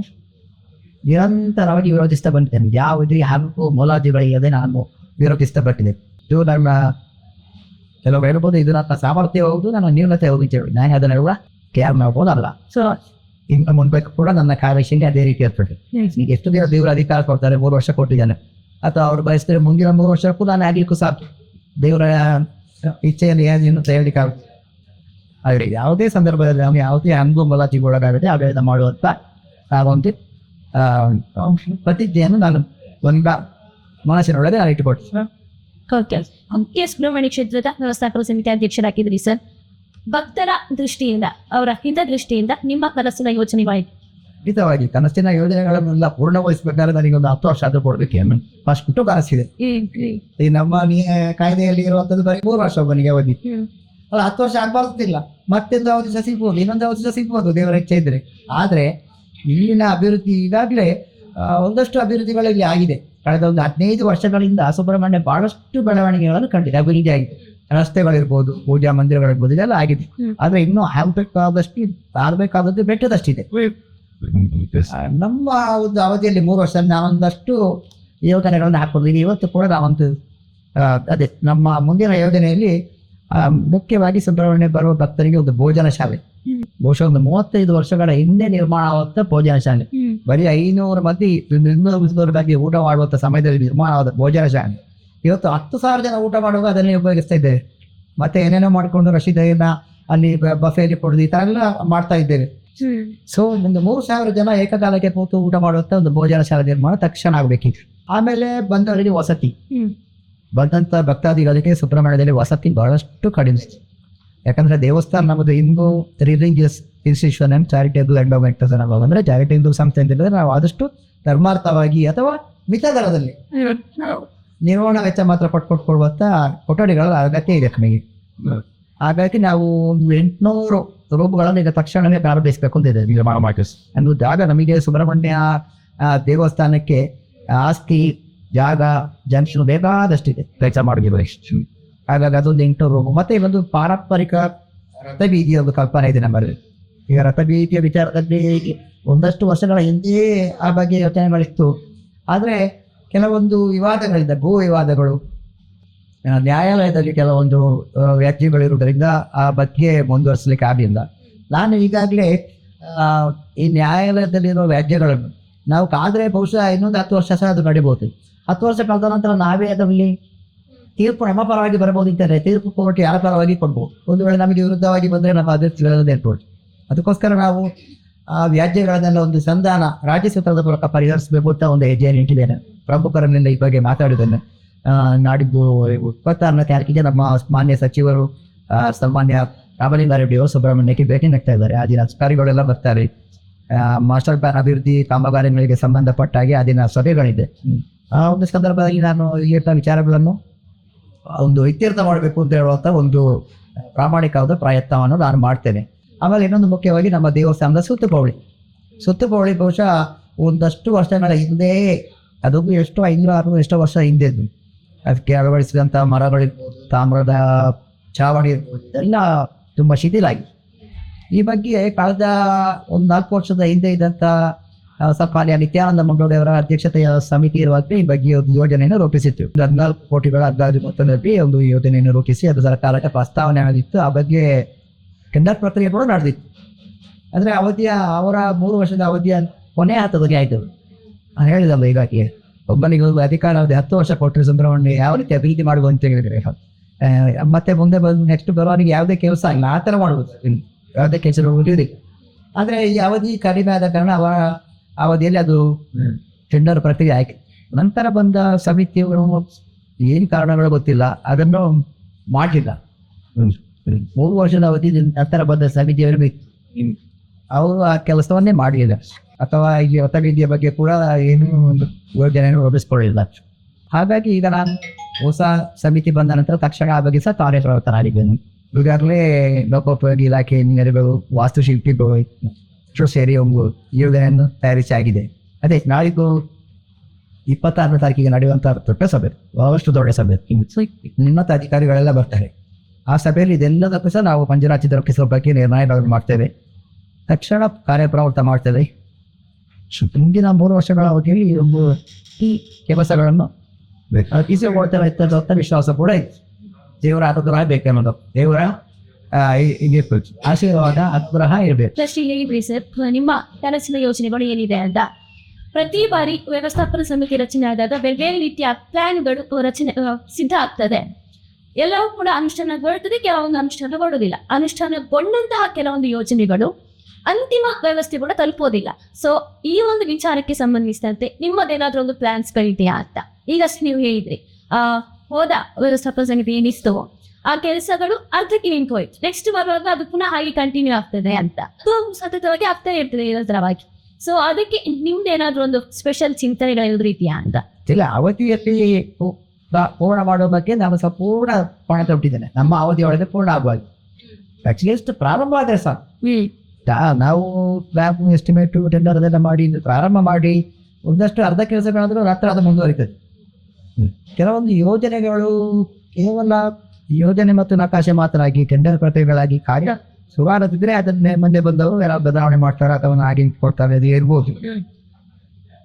ನಿರಂತರವಾಗಿ ವಿರೋಧಿಸ್ತಾ ಬಂದಿದ್ದೇನೆ. ಯಾವುದೇ ಹಕ್ಕು ಮೊಲಾಜಿಗಳಿಲ್ಲದೆ ನಾನು ವಿರೋಧಿಸ್ತಾ ಬಂದಿದ್ದೇನೆ. ಇದು ನನ್ನ ಕೆಲವು ಹೇಳ್ಬೋದು ಇದು ನನ್ನ ಸಾಮರ್ಥ್ಯ ಹೋಗುದು ನಾನು ನ್ಯೂನತೆ ನಾನು ಹೇಳಿ ನಾನು ಅದನ್ನೆಲ್ಲ ಕೇರ್ ಮಾಡ್ಬೋದಲ್ಲ ಸೊ ಇನ್ನು ಮುಂದೆ ಕೂಡ ನನ್ನ ಕಾರ್ಯಶೈಲಿ ಅದೇ ರೀತಿ ಇರ್ತದೆ ಎಷ್ಟು ದಿನ ದೇವರ ಅಧಿಕಾರ ಕೊಡ್ತಾರೆ ಮೂರು ವರ್ಷ ಕೊಟ್ಟಿದ್ದಾನೆ ಅಥವಾ ಅವ್ರು ಬಯಸಿದ್ರೆ ಮುಂದಿನ ಮೂರು ಕೂಡ ನಾನು ಆಗ್ಲಿಕ್ಕೂ ಸಾಕು ದೇವರ ಇಚ್ಛೆಯಲ್ಲಿ ಹೇಳಲಿಕ್ಕೆ ಆಗುತ್ತೆ ಆದರೆ ಯಾವುದೇ ಸಂದರ್ಭದಲ್ಲಿ ನಾವು ಯಾವುದೇ ಅನುಭವ ಮೊಲಾಜಿಗೊಳಗಾಗದೆ ಅವೆಲ್ಲ ಮಾಡುವಂತ ಮಾಡುವಂಥ ಒಂದು ಪ್ರತಿಜ್ಞೆಯನ್ನು ನಾನು ಒಂದ ಮನಸ್ಸಿನೊಳಗೆ ನಾನು ಇಟ್ಟುಕೊಡ್ತೀನಿ ಓಕೆ ಕೆ ಸುಬ್ರಹ್ಮಣ್ಯ ಕ್ಷೇತ್ರದ ವ್ಯವಸ್ಥಾಪಕ ಸಮಿತಿ ಅಧ್ಯಕ್ಷರಾಗಿದ್ರಿ ಸರ್ ಭಕ್ತರ ದೃಷ್ಟಿಯಿಂದ ಅವರ ಹಿತದೃಷ್ಟಿಯಿಂದ ನಿಮ್ಮ ಕನಸಿನ ಯೋಜನೆಗಳಾಯಿತು ಖಂಡಿತವಾಗಿ ಕನಸಿನ ಯೋಜನೆಗಳನ್ನೆಲ್ಲ ಪೂರ್ಣಗೊಳಿಸಬೇಕಾದ್ರೆ ನನಗೆ ಒಂದು ಹತ್ತು ವರ್ಷ ಆದ್ರೂ ಕೊಡ್ಬೇಕು ಫಸ್ಟ್ ಕನಸಿದೆ ಈ ನಮ್ಮ ಕಾಯ್ದೆಯಲ್ಲಿ ಇರುವಂತದ್ದು ಬರೀ ಮೂರು ವರ್ಷ ಒಬ್ಬನಿಗೆ ಅವಧಿ ಅಲ್ಲ ಹತ್ತು ವರ್ಷ ಆಗ್ಬಾರ್ದಿಲ್ಲ. ಮತ್ತೊಂದು ಅವಧಿ ಸಹ ಸಿಗ್ಬೋದು ಇನ್ನೊಂದು ಅವಧಿ ಸಹ ಸಿಗ್ಬೋದು ದೇವರ ಇಚ್ಛೆ ಇದ್ರೆ. ಆದ್ರೆ ಇಲ್ಲಿನ ಅಭಿವೃದ್ಧಿ ಈಗಾಗಲೇ ಒಂದಷ್ಟು ಅಭಿವೃದ್ಧಿಗಳು ಇಲ್ಲಿ ಆಗಿದೆ. ಕಳೆದ ಒಂದು ಹದಿನೈದು ವರ್ಷಗಳಿಂದ ಸುಬ್ರಹ್ಮಣ್ಯ ಬಹಳಷ್ಟು ಬೆಳವಣಿಗೆಗಳನ್ನು ಕಂಡಿದೆ. ಅಭಿವೃದ್ಧಿ ಆಗಿದೆ. ರಸ್ತೆಗಳಿರ್ಬೋದು ಪೂಜಾ ಮಂದಿರಗಳಿರ್ಬೋದು ಇದೆಲ್ಲ ಆಗಿದೆ. ಆದ್ರೆ ಇನ್ನೂ ಆಗ್ಬೇಕಾದಷ್ಟು ಆಗ್ಬೇಕಾದದ್ದು ಬೆಟ್ಟದಷ್ಟಿದೆ. ನಮ್ಮ ಒಂದು ಅವಧಿಯಲ್ಲಿ ಮೂರು ವರ್ಷ ನಾವೊಂದಷ್ಟು ಯೋಜನೆಗಳನ್ನು ಹಾಕೊಂಡಿದ್ದೀವಿ ಇವತ್ತು ಕೂಡ ನಾವೊಂದು ಅದೇ ನಮ್ಮ ಮುಂದಿನ ಯೋಜನೆಯಲ್ಲಿ ಮುಖ್ಯವಾಗಿ ಸುಬ್ರಹ್ಮಣ್ಯ ಬರುವ ಭಕ್ತರಿಗೆ ಒಂದು ಭೋಜನ ಶಾಲೆ. ಬಹುಶಃ ಒಂದು ಮೂವತ್ತೈದು ವರ್ಷಗಳ ಹಿಂದೆ ನಿರ್ಮಾಣ ಆಗುವಂತ ಭೋಜನ ಶಾಲೆ. ಬರೀ ಐನೂರು ಮಂದಿ ಮಂದಿ ಊಟ ಮಾಡುವಂತ ಸಮಯದಲ್ಲಿ ನಿರ್ಮಾಣವಾದ ಭೋಜನ ಶಾಲೆ. ಇವತ್ತು ಹತ್ತು ಸಾವಿರ ಜನ ಊಟ ಮಾಡುವಾಗ ಅದನ್ನೇ ಉಪಯೋಗಿಸ್ತಾ ಇದ್ದೇವೆ. ಮತ್ತೆ ಏನೇನೋ ಮಾಡಿಕೊಂಡು ರಶೀದೆಯನ್ನ ಅಲ್ಲಿ ಬಫೆಯಲ್ಲಿ ಕೊಡೋದು ಈ ತರ ಎಲ್ಲ ಮಾಡ್ತಾ ಇದ್ದೇವೆ. ಸೊ ಒಂದು ಮೂರು ಸಾವಿರ ಜನ ಏಕಕಾಲಕ್ಕೆ ಕೂತು ಊಟ ಮಾಡುವಂತ ಒಂದು ಭೋಜನ ಶಾಲೆ ನಿರ್ಮಾಣ ತಕ್ಷಣ ಆಗ್ಬೇಕಿತ್ತು. ಆಮೇಲೆ ಬಂದವರಿಗೆ ವಸತಿ. ಬಂದಂತ ಭಕ್ತಾದಿಗಳಿಗೆ ಸುಬ್ರಹ್ಮಣ್ಯದಲ್ಲಿ ವಸತಿ ಬಹಳಷ್ಟು ಕಡಿಮೆ. ಯಾಕಂದ್ರೆ ದೇವಸ್ಥಾನ ನಮ್ಮದು Hindu religious institution and charitable endowment ನಾವು ಅಂದ್ರೆ ಚಾರಿಟೇಬಲ್ ಸಂಸ್ಥೆ ಅಂತ ಹೇಳಿದ್ರೆ ನಾವು ಆದಷ್ಟು ಧರ್ಮಾರ್ಥವಾಗಿ ಅಥವಾ ಮಿತ ದರದಲ್ಲಿ ನಿರ್ವಹಣಾ ವೆಚ್ಚ ಮಾತ್ರ ಪಟ್ಕೊಟ್ಕೊಡುವಂತ ಕೊಠಡಿಗಳ ಅಗತ್ಯ ಇದೆ ನಮಗೆ. ಹಾಗಾಗಿ ನಾವು ಒಂದು ಎಂಟುನೂರು ರೂಪುಗಳನ್ನು ಈಗ ತಕ್ಷಣವೇ ಪ್ರಾರಂಭಿಸಬೇಕು ಅಂತ ಇದೆ ಒಂದು ಜಾಗ ನಮಗೆ ಸುಬ್ರಹ್ಮಣ್ಯ ದೇವಸ್ಥಾನಕ್ಕೆ ಆಸ್ತಿ ಜಾಗ ಜಂಕ್ಷನ್ ಬೇಕಾದಷ್ಟಿದೆ. ಕೆಲಸ ಮಾಡಿದ್ರು ಹಾಗಾಗಿ ಅದೊಂದು ಎಂಟು ರೋಗ ಮತ್ತೆ ಒಂದು ಪಾರಂಪರಿಕ ರಥಬೀದಿಯ ಒಂದು ಕಲ್ಪನೆ ಇದೆ ನಮ್ಮಲ್ಲಿ. ಈಗ ರಥಬೀದಿಯ ವಿಚಾರದಲ್ಲಿ ಒಂದಷ್ಟು ವರ್ಷಗಳ ಹಿಂದೆಯೇ ಆ ಬಗ್ಗೆ ಯೋಚನೆಗಳಿತ್ತು. ಆದರೆ ಕೆಲವೊಂದು ವಿವಾದಗಳಿಂದ, ಭೂ ವಿವಾದಗಳು ನ್ಯಾಯಾಲಯದಲ್ಲಿ ಕೆಲವೊಂದು ವ್ಯಾಜ್ಯಗಳಿರುವುದರಿಂದ ಆ ಬಗ್ಗೆ ಮುಂದುವರಿಸಲಿಕ್ಕೆ ಆಗಲಿಲ್ಲ. ನಾನು ಈಗಾಗಲೇ ಈ ನ್ಯಾಯಾಲಯದಲ್ಲಿರೋ ವ್ಯಾಜ್ಯಗಳನ್ನು, ನಾವು ಕಾದ್ರೆ ಬಹುಶಃ ಇನ್ನೊಂದು ಹತ್ತು ವರ್ಷ ಸಹ ಅದು ನಡಿಬೋದು. ಹತ್ತು ವರ್ಷ ಕಳೆದ ನಂತರ ನಾವೇ ಅದರಲ್ಲಿ ತೀರ್ಪು ನಮ್ಮ ಪರವಾಗಿ ಬರಬಹುದು ಅಂತಾರೆ ತೀರ್ಪು ಕೋರ್ಟ್ ಯಾರ ಪರವಾಗಿ ಕೊಡ್ಬೋದು? ಒಂದು ವೇಳೆ ನಮಗೆ ವಿರುದ್ಧವಾಗಿ ಬಂದರೆ ನಮ್ಮ ಅಭ್ಯರ್ಥಿಗಳನ್ನು ಹೇಳ್ಬೋದು ಅದಕ್ಕೋಸ್ಕರ ನಾವು ಆ ವ್ಯಾಜ್ಯಗಳನ್ನೆಲ್ಲ ಒಂದು ಸಂಧಾನ ರಾಜ್ಯ ಸರ್ಕಾರದ ಮೂಲಕ ಪರಿಹರಿಸಬೇಕು ಅಂತ ಒಂದು ಹೆಜ್ಜೆಯನ್ನು ಇಟ್ಟಿದ್ದೇನೆ. ಪ್ರಮುಖರನ್ನೆಲ್ಲ ಈ ಬಗ್ಗೆ ಮಾತಾಡಿದ್ದೇನೆ. ನಾಡಿದ್ದು ಇಪ್ಪತ್ತಾರನೇ ತಾರೀಕಿಗೆ ನಮ್ಮ ಮಾನ್ಯ ಸಚಿವರು ಸನ್ಮಾನ್ಯ ರಾಮಲಿಂಗಾರೆಡ್ಡಿ ಅವರು ಸುಬ್ರಹ್ಮಣ್ಯಕ್ಕೆ ಭೇಟಿ ನೀಡ್ತಾ ಇದ್ದಾರೆ. ಆ ದಿನ ಅಧಿಕಾರಿಗಳೆಲ್ಲ ಬರ್ತಾರೆ. ಮಾಸ್ಟರ್ ಪ್ಲಾನ್ ಅಭಿವೃದ್ಧಿ ಕಾಮಗಾರಿಗಳಿಗೆ ಸಂಬಂಧಪಟ್ಟ ಹಾಗೆ ಆ ದಿನ ಸಭೆಗಳಿದೆ. ಆ ಒಂದು ಸಂದರ್ಭದಲ್ಲಿ ನಾನು ಹೇಳ್ತಾ ವಿಚಾರಗಳನ್ನು ಒಂದು ಇತ್ಯರ್ಥ ಮಾಡಬೇಕು ಅಂತ ಹೇಳುವಂತ ಒಂದು ಪ್ರಾಮಾಣಿಕವಾದ ಪ್ರಯತ್ನವನ್ನು ನಾನು ಮಾಡ್ತೇನೆ. ಆಮೇಲೆ ಇನ್ನೊಂದು ಮುಖ್ಯವಾಗಿ ನಮ್ಮ ದೇವಸ್ಥಾನದ ಸುತ್ತುಪೌಳಿ ಸುತ್ತುಪೌಳಿ ಬಹುಶಃ ಒಂದಷ್ಟು ವರ್ಷಗಳ ಹಿಂದೆ, ಅದು ಎಷ್ಟು ಐನೂರು ಆರು ಎಷ್ಟೋ ವರ್ಷ ಹಿಂದೆದ್ದು ಅದಕ್ಕೆ ಅಳವಡಿಸಿದಂಥ ಮರಗಳಿರ್ಬೋದು, ತಾಮ್ರದ ಚಾವಣಿ ಎಲ್ಲ ತುಂಬ ಶಿಥಿಲಾಗಿ. ಈ ಬಗ್ಗೆ ಕಳೆದ ಒಂದು ನಾಲ್ಕು ವರ್ಷದ ಹಿಂದೆ ಇದ್ದಂಥ ಆ, ಸನ್ಮಾನ್ಯ ನಿತ್ಯಾನಂದ ಮಂಗಳೂರವರ ಅಧ್ಯಕ್ಷತೆಯ ಸಮಿತಿ ಇರುವಾಗ ಈ ಬಗ್ಗೆ ಒಂದು ಯೋಜನೆಯನ್ನು ರೂಪಿಸಿತ್ತು. ಹದಿನಾಲ್ಕು ಕೋಟಿಗಳ ಅಂದಾಜು ಮೊತ್ತದಲ್ಲಿ ಒಂದು ಯೋಜನೆಯನ್ನು ರೂಪಿಸಿ ಅದು ಸರ್ಕಾರಕ್ಕೆ ಪ್ರಸ್ತಾವನೆ ಆಗಿತ್ತು. ಆ ಬಗ್ಗೆ ಟೆಂಡರ್ ಪ್ರಕ್ರಿಯೆ ಕೂಡ ನಡೆದಿತ್ತು. ಅಂದರೆ ಅವಧಿಯ ಅವರ ಮೂರು ವರ್ಷದ ಅವಧಿಯ ಕೊನೆ ಹಂತದಲ್ಲಿ ಆಯಿತು ನಾನು ಹೇಳಿದಲ್ಲ ಹೀಗಾಗಿ ಒಬ್ಬನಿಗೆ ಒಂದು ಅಧಿಕಾರ ಅವಧಿ ಹತ್ತು ವರ್ಷ ಕೊಟ್ಟರೆ ಸುಬ್ರಹ್ಮಣ್ಯ ಯಾವ ರೀತಿ ಅಭಿವೃದ್ಧಿ ಮಾಡುವ ಅಂತ ಹೇಳಿದರೆ ಮತ್ತೆ ಮುಂದೆ ಬಂದು ನೆಕ್ಸ್ಟ್ ಬರುವವನಿಗೆ ಯಾವುದೇ ಕೆಲಸ ಇಲ್ಲ ಆ ಥರ ಮಾಡುವುದು. ಯಾವುದೇ ಕೆಲಸ ಆದರೆ ಈ ಅವಧಿ ಕಡಿಮೆ ಆದ ಕಾರಣ ಅವರ ಅವಧಿಯಲ್ಲಿ ಅದು ಟೆಂಡರ್ ಪ್ರಕ್ರಿಯೆ ಆಯ್ಕೆ. ನಂತರ ಬಂದ ಸಮಿತಿಯವರು ಏನು ಕಾರಣಗಳು ಗೊತ್ತಿಲ್ಲ, ಅದನ್ನು ಮಾಡಿಲ್ಲ. ಮೂರು ವರ್ಷದ ಅವಧಿ ನಂತರ ಬಂದ ಸಮಿತಿಯವರು ಅವರು ಆ ಕೆಲಸವನ್ನೇ ಮಾಡಲಿಲ್ಲ ಅಥವಾ ಇಲ್ಲಿ ಹೊತ್ತವಿದ್ಯೆ ಬಗ್ಗೆ ಕೂಡ ಏನೂ ಒಂದು ಯೋಜನೆಯನ್ನು ರೂಪಿಸ್ಕೊಳ್ಳಿಲ್ಲ ಹಾಗಾಗಿ ಈಗ ನಾನು ಹೊಸ ಸಮಿತಿ ಬಂದ ನಂತರ ತಕ್ಷಣ ಆ ಬಗ್ಗೆ ಸಹ ಕಾರ್ಯಪ್ರವೃತ್ತನಾಗಿದ್ದೇನೆ ಈಗಾಗಲೇ ಲೋಕೋಪಯೋಗಿ ಇಲಾಖೆ ಇಂಜಿನಿಯರ್ಗಳು, ವಾಸ್ತುಶಿಲ್ಪಿಗಳು ಸೇರಿ ಒಂದು ಯೋಜನೆಯನ್ನು ತಯಾರಿಸಿ ಆಗಿದೆ ಅದೇ ನಾಳಿದ್ದು ಇಪ್ಪತ್ತಾರನೇ ತಾರೀಕಿಗೆ ನಡೆಯುವಂಥ ದೊಡ್ಡ ಸಭೆ ಬಹಳಷ್ಟು ದೊಡ್ಡ ಸಭೆ. ನಿನ್ನತ ಅಧಿಕಾರಿಗಳೆಲ್ಲ ಬರ್ತಾರೆ. ಆ ಸಭೆಯಲ್ಲಿ ಇದೆಲ್ಲದಕ್ಕೂ ಸಹ ನಾವು ಮಂಜುನಾಥಿ ದೊರಕಿಸುವ ಬಗ್ಗೆ ನಿರ್ಣಯಗಳನ್ನು ಮಾಡ್ತೇವೆ. ತಕ್ಷಣ ಕಾರ್ಯಪ್ರವೃತ್ತ ಮಾಡ್ತೇವೆ. ಮುಂದಿನ ಮೂರು ವರ್ಷಗಳ ಅವಧಿಯಲ್ಲಿ ಈ ಒಂದು ಈ ಕೆಲಸಗಳನ್ನು ಕೊಡ್ತೇವೆ ಅಂತ ವಿಶ್ವಾಸ ಕೂಡ ಇದೆ. ದೇವರ ಅನುಗ್ರಹ ಬೇಕೆನ್ನೋದು ದೇವರ ಆಶೀರ್ವಾದ, ಅನುಗ್ರಹ ಇರಬೇಕು. ಹೇಳಿದ್ರಿ ಸರ್ ನಿಮ್ಮ ಕನಸಿನ ಯೋಜನೆಗಳು ಏನಿದೆ ಅಂತ. ಪ್ರತಿ ಬಾರಿ ವ್ಯವಸ್ಥಾಪನಾ ಸಮಿತಿ ರಚನೆ ಆದಾಗ ಬೇರೆ ಬೇರೆ ರೀತಿಯ ಪ್ಲಾನ್ಗಳು ರಚನೆ ಸಿದ್ಧ ಆಗ್ತದೆ. ಎಲ್ಲವೂ ಕೂಡ ಅನುಷ್ಠಾನಗೊಳ್ಳುತ್ತದೆ, ಕೆಲವೊಂದು ಅನುಷ್ಠಾನಗೊಳ್ಳುವುದಿಲ್ಲ. ಅನುಷ್ಠಾನಗೊಂಡಂತಹ ಕೆಲವೊಂದು ಯೋಜನೆಗಳು ಅಂತಿಮ ವ್ಯವಸ್ಥೆ ಕೂಡ ತಲುಪೋದಿಲ್ಲ. ಸೊ ಈ ಒಂದು ವಿಚಾರಕ್ಕೆ ಸಂಬಂಧಿಸಿದಂತೆ ನಿಮ್ಮದೇನಾದ್ರೂ ಒಂದು ಪ್ಲಾನ್ಸ್ಗಳಿದೆಯಾ ಅಂತ. ಈಗಷ್ಟೇ ನೀವು ಹೇಳಿದ್ರಿ. ಆ, ಹೋದ ವ್ಯವಸ್ಥಾಪನ ಸಮಿತಿ ಏನಿಸ್ತೋ ಆ ಕೆಲಸಗಳು ಅರ್ಧಕ್ಕೆ ನಿಂತು ಹೋಯ್ತು. ನೆಕ್ಸ್ಟ್ ಬರುವಾಗ ಅದು ಪುನಃ ಹಾಗೆ ಕಂಟಿನ್ಯೂ ಆಗ್ತದೆ ಅಂತ. ಅದು ಸತತವಾಗಿ ಆಗ್ತಾ ಇರ್ತದೆ ನಿರಂತರವಾಗಿ ಸೊ ಅದಕ್ಕೆ ನಿಮ್ದೇನಾದ್ರೂ ಒಂದು ಸ್ಪೆಷಲ್ ಚಿಂತನೆಗಳು ರೀತಿಯ ಅಂತ? ಇಲ್ಲ ಅವಧಿಯಲ್ಲಿ ಪೂರ್ಣ ಮಾಡುವ ಬಗ್ಗೆ ನಾವು ಸಂಪೂರ್ಣ ಪಣ ತೊಟ್ಟಿದ್ದೇನೆ. ನಮ್ಮ ಅವಧಿಯೊಳಗೆ ಪೂರ್ಣ ಆಗುವಾಗ ಎಷ್ಟು ಪ್ರಾರಂಭ ಆದರೆ ಸಾಕು. ನಾವು ಲ್ಯಾಬ್ ಎಸ್ಟಿಮೇಟ್ ಟೆಂಡರ್ ಅದೆಲ್ಲ ಮಾಡಿ ಪ್ರಾರಂಭ ಮಾಡಿ ಒಂದಷ್ಟು ಅರ್ಧ ಕೆಲಸಗಳಾದರೂ ರಾತ್ರಿ ಅದು ಮುಂದುವರಿತದೆ. ಕೆಲವೊಂದು ಯೋಜನೆಗಳು ಕೇವಲ ಯೋಜನೆ ಮತ್ತು ನಕಾಶೆ ಮಾತ್ರ ಆಗಿ ಟೆಂಡರ್ ಪ್ರತಿಗಳಾಗಿ ಕಾರ್ಯ ಸುಗಾರದಿದ್ರೆ ಅದನ್ನೇ ಮುಂದೆ ಬಂದವರು ಎಲ್ಲ ಬದಲಾವಣೆ ಮಾಡ್ತಾರೆ ಅಥವಾ ಹಾಗೆ ಕೊಡ್ತಾರೆ ಅದು ಇರ್ಬೋದು.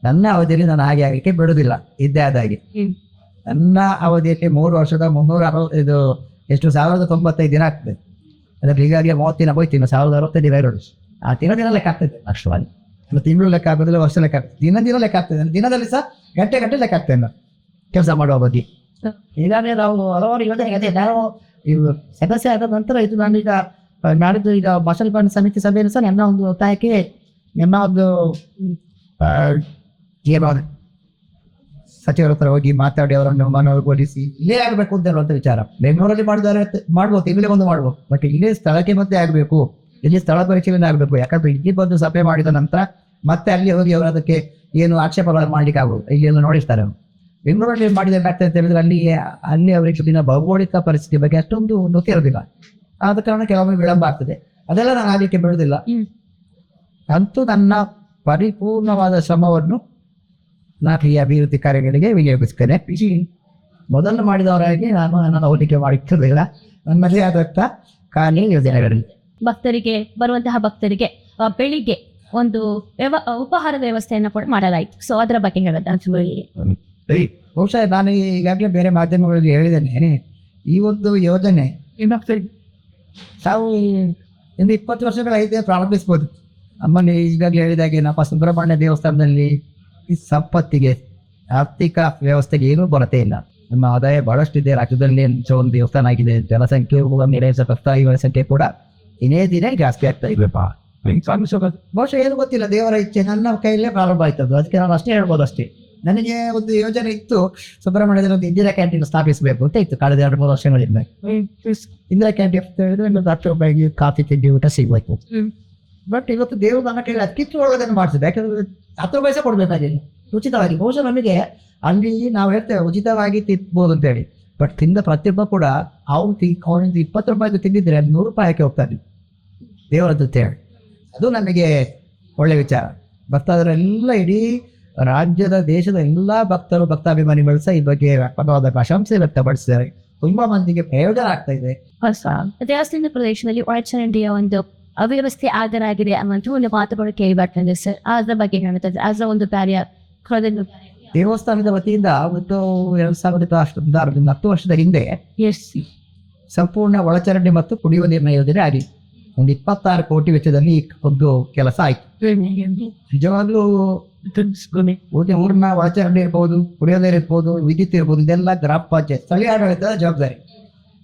ನನ್ನ ಅವಧಿಯಲ್ಲಿ ನಾನು ಹಾಗೆ ಆಗಲಿಕ್ಕೆ ಬಿಡುದಿಲ್ಲ ಇದ್ದೇ ಆದಾಗೆ. ನನ್ನ ಅವಧಿಯಲ್ಲಿ ಮೂರು ವರ್ಷದ ಮುನ್ನೂರ ಅರವತ್ತು ಇದು ಎಷ್ಟು ಸಾವಿರದ ತೊಂಬತ್ತೈದು ದಿನ ಆಗ್ತದೆ. ಅದಕ್ಕೆ ಈಗಾಗಲೇ ಮೂವತ್ತು ದಿನ ಹೋಯ್ತು ಇನ್ನು ಸಾವಿರದ ಅರವತ್ತೈದು ದಿನ ಇರೋದು. ಆ ದಿನ ದಿನ ಲೆಕ್ಕ ಆಗ್ತದೆ ಅಷ್ಟವಾಗಿ ತಿಂಗಳು ಲೆಕ್ಕ ಆಗೋದಿಲ್ಲ ವರ್ಷ ಲೆಕ್ಕ ಆಗ್ತದೆ. ದಿನ ದಿನ ಲೆಕ್ಕ ಆಗ್ತದೆ. ದಿನದಲ್ಲಿ ಸಹ ಗಂಟೆ ಗಂಟೆ ಲೆಕ್ಕ ಆಗ್ತದೆ ನಾನು ಕೆಲಸ ಮಾಡುವ ಬಗ್ಗೆ. ಈಗಾಗಲೇ ನಾವು ಹಲವಾರು ನಾವು ಇವು ಸದಸ್ಯ ಆದ ನಂತರ ಇದು ನಾನೀಗ ನಾಡಿದ್ದು ಈಗ ಭಾಷಣ ಸಮಿತಿ ಸಭೆಯಲ್ಲಿ ಸಹ ನನ್ನ ಒಂದು ಒತ್ತಾಯಕ್ಕೆ ನಿಮ್ಮ ಒಂದು ಏನು ಸಚಿವರ ಹತ್ರ ಹೋಗಿ ಮಾತಾಡಿ ಅವರನ್ನು ಮನವೊಲಿಸಿ ಇಲ್ಲೇ ಆಗಬೇಕು ಅಂತ ಹೇಳುವಂತ ವಿಚಾರ. ಬೆಂಗಳೂರಲ್ಲಿ ಮಾಡಿದಾರೆ ಮಾಡ್ಬೋದು, ಇಲ್ಲೇ ಒಂದು ಮಾಡ್ಬೋದು. ಬಟ್ ಇಲ್ಲೇ ಸ್ಥಳಕ್ಕೆ ಮತ್ತೆ ಆಗಬೇಕು. ಇಲ್ಲಿ ಸ್ಥಳ ಪರಿಶೀಲನೆ ಆಗಬೇಕು. ಯಾಕಂದ್ರೆ ಇಲ್ಲಿ ಬಂದು ಸಭೆ ಮಾಡಿದ ನಂತರ ಮತ್ತೆ ಅಲ್ಲಿ ಹೋಗಿ ಅವರು ಅದಕ್ಕೆ ಏನು ಆಕ್ಷೇಪಗಳನ್ನು ಮಾಡ್ಲಿಕ್ಕೆ ಆಗೋದು ಇಲ್ಲಿ ನೋಡಿಸ್ತಾರೆ. ಬೆಂಗಳೂರಲ್ಲಿ ಮಾಡಿದ ಮ್ಯಾಚ್ ಅಂತ ಹೇಳಿದ್ರೆ ಅಲ್ಲಿ ಅಲ್ಲಿ ಅವರಿಗೆ ದಿನ ಭೌಗೋಳಿಕ ಪರಿಸ್ಥಿತಿ ಬಗ್ಗೆ ಅಷ್ಟೊಂದು ಗೊತ್ತಿರೋದಿಲ್ಲ ಆದ ಕಾರಣ ಕೆಲವೊಮ್ಮೆ ವಿಳಂಬ ಆಗ್ತದೆ. ಅದೆಲ್ಲ ನಾನು ಆಗಲಿಕ್ಕೆ ಬಿಡುವುದಿಲ್ಲ. ಅಂತೂ ನನ್ನ ಪರಿಪೂರ್ಣವಾದ ಶ್ರಮವನ್ನು ನಾನು ಈ ಅಭಿವೃದ್ಧಿ ಕಾರ್ಯಗಳಿಗೆ ವಿನಿಯೋಗಿಸ್ತೇನೆ. ಮೊದಲು ಮಾಡಿದವರಾಗಿ ನಾನು ನನ್ನ ಹೋಲಿಕೆ ಮಾಡಿರ್ತಿರೋದಿಲ್ಲ ನನ್ನ ಮದುವೆ ಆದಂಥ ಖಾಲಿ ಯೋಜನೆಗಳಲ್ಲಿ ಭಕ್ತರಿಗೆ ಬರುವಂತಹ ಭಕ್ತರಿಗೆ ಬೆಳಿಗ್ಗೆ ಒಂದು ವ್ಯವ ಉಪಹಾರ ವ್ಯವಸ್ಥೆಯನ್ನು ಕೂಡ ಮಾಡಲಾಯಿತು. ಸೊ ಅದರ ಬಗ್ಗೆ ಹೇಳೋದು ಬಹುಶಃ ನಾನು ಈಗಾಗಲೇ ಬೇರೆ ಮಾಧ್ಯಮಗಳಲ್ಲಿ ಹೇಳಿದ್ದೇನೆ. ಈ ಒಂದು ಯೋಜನೆ ತಾವು ಇಂದು ಇಪ್ಪತ್ತು ವರ್ಷಗಳ ಐತೆ ಪ್ರಾರಂಭಿಸ್ಬೋದು. ಅಮ್ಮನ ಈಗಾಗಲೇ ಹೇಳಿದಾಗೆ ನಮ್ಮ ಸುಬ್ರಹ್ಮಣ್ಯ ದೇವಸ್ಥಾನದಲ್ಲಿ ಈ ಸಂಪತ್ತಿಗೆ ಆರ್ಥಿಕ ವ್ಯವಸ್ಥೆಗೆ ಏನೂ ಕೊರತೆ ಇಲ್ಲ. ನಮ್ಮ ಆದಾಯ ಬಹಳಷ್ಟಿದೆ. ರಾಜ್ಯದಲ್ಲಿ ಒಂದು ದೇವಸ್ಥಾನ ಆಗಿದೆ. ಜನಸಂಖ್ಯೆ ಮೇಲೆ ಪ್ರಸ್ತಾವಿಗಳ ಸಂಖ್ಯೆ ಕೂಡ ದಿನೇ ದಿನೇ ಜಾಸ್ತಿ ಆಗ್ತಾ ಇವೆಪ್ಪ ಬಹುಶಃ ಏನು ಗೊತ್ತಿಲ್ಲ. ದೇವರ ಇಚ್ಛೆ ನನ್ನ ಕೈಯಲ್ಲೇ ಪ್ರಾರಂಭ ಆಯ್ತದ್ದು ಅದಕ್ಕೆ ನಾನು ಅಷ್ಟೇ ಹೇಳ್ಬೋದು ಅಷ್ಟೇ. ನನಗೆ ಒಂದು ಯೋಜನೆ ಇತ್ತು. ಸುಬ್ರಹ್ಮಣ್ಯದಲ್ಲಿ ಒಂದು ಇಂದಿರಾ ಕ್ಯಾಂಟೀನ್ ಸ್ಥಾಪಿಸಬೇಕು ಅಂತ ಇತ್ತು. ಕಳೆದ ಎರಡು ಮೂರು ವರ್ಷಗಳಿಂದ. ಇಂದಿರಾ ಕ್ಯಾಂಟೀನ್ ಅಂತ ಹೇಳಿದ್ರೆ ಒಂದು ಹತ್ತು ರೂಪಾಯಿಗೆ ಕಾಫಿ ತಿಂಡಿ ಊಟ ಸಿಗ್ಬೇಕು. ಬಟ್ ಇವತ್ತು ದೇವರು ನನ್ನ ಕೇಳಿ ಅಕ್ಕಿತ್ತು ಒಳಗನ್ನು ಮಾಡಿಸಿದೆ. ಯಾಕಂದ್ರೆ ಹತ್ತು ರೂಪಾಯಿ ಸಹ ಕೊಡ್ಬೇಕಾಗಿದೆ ಉಚಿತವಾಗಿ. ಬಹುಶಃ ನಮಗೆ ಅಲ್ಲಿ ನಾವು ಹೇಳ್ತೇವೆ ಉಚಿತವಾಗಿ ತಿನ್ಬೋದು ಅಂತೇಳಿ ಬಟ್ ತಿಂದ ಪ್ರತಿಯೊಬ್ಬ ಕೂಡ ಅವ್ನು ತಿ ಅವನಿಂದ ಇಪ್ಪತ್ತು ರೂಪಾಯಿದು ತಿಂದಿದ್ರೆ ಅದು ನೂರು ರೂಪಾಯಿ ಹಾಕಿ ಹೋಗ್ತಾನೆ ದೇವರದ್ದು ಅಂತೇಳಿ ಅದು ನಮಗೆ ಒಳ್ಳೆ ವಿಚಾರ. ಬರ್ತಾ ಅದರೆಲ್ಲ ಇಡೀ ರಾಜ್ಯದ ದೇಶದ ಎಲ್ಲಾ ಭಕ್ತರು ಭಕ್ತಾಭಿಮಾನಿಗಳು ಸಹ ಈ ಬಗ್ಗೆ ವ್ಯಾಪಕವಾದ ಪ್ರಶಂಸೆ ವ್ಯಕ್ತಪಡಿಸಿದ್ದಾರೆ. ತುಂಬಾ ಮಂದಿಗೆ ಪ್ರಯೋಜನ ಆಗ್ತಾ ಇದೆ ದೇವಸ್ಥಾನ ಪ್ರದೇಶದಲ್ಲಿ ಒಳಚರಂಡಿಯ ಒಂದು ಅವ್ಯವಸ್ಥೆ ಆಗರಾಗಿದೆ ಅನ್ನುವಂಥ ಒಂದು ಮಾತುಗಳು ಕೇಳಿ ಬರ್ತದೆ ಸರ್. ಅದರ ಬಗ್ಗೆ ಹೇಳುತ್ತದೆ. ಅದರ ಒಂದು ಕಾರ್ಯ ದೇವಸ್ಥಾನದ ವತಿಯಿಂದ ಒಂದು ಎರಡ್ ಸಾವಿರದ ಹದಿನಾರರಿಂದ ಹತ್ತು ವರ್ಷದ ಹಿಂದೆ ಎಸ್ ಸಂಪೂರ್ಣ ಒಳಚರಂಡಿ ಮತ್ತು ಕುಡಿಯುವ ನೀರಿನ ಯೋಜನೆ ಆಗಿ ಒಂದು ಇಪ್ಪತ್ತಾರು ಕೋಟಿ ವೆಚ್ಚದಲ್ಲಿ ಒಂದು ಕೆಲಸ ಆಯ್ತು. ನಿಜವಾಗ್ಲೂ ಊರಿನ ಊರಿನ ಒಳಚರಂಡಿ ಇರ್ಬೋದು ಕುಡಿಯೋದೇ ಇರ್ಬೋದು, ವಿದ್ಯುತ್ ಇರ್ಬೋದು, ಇದೆಲ್ಲ ಗ್ರಾಮ ಪಂಚಾಯತ್ ಸ್ಥಳೀಯ ಆಡಳಿತದ ಜವಾಬ್ದಾರಿ.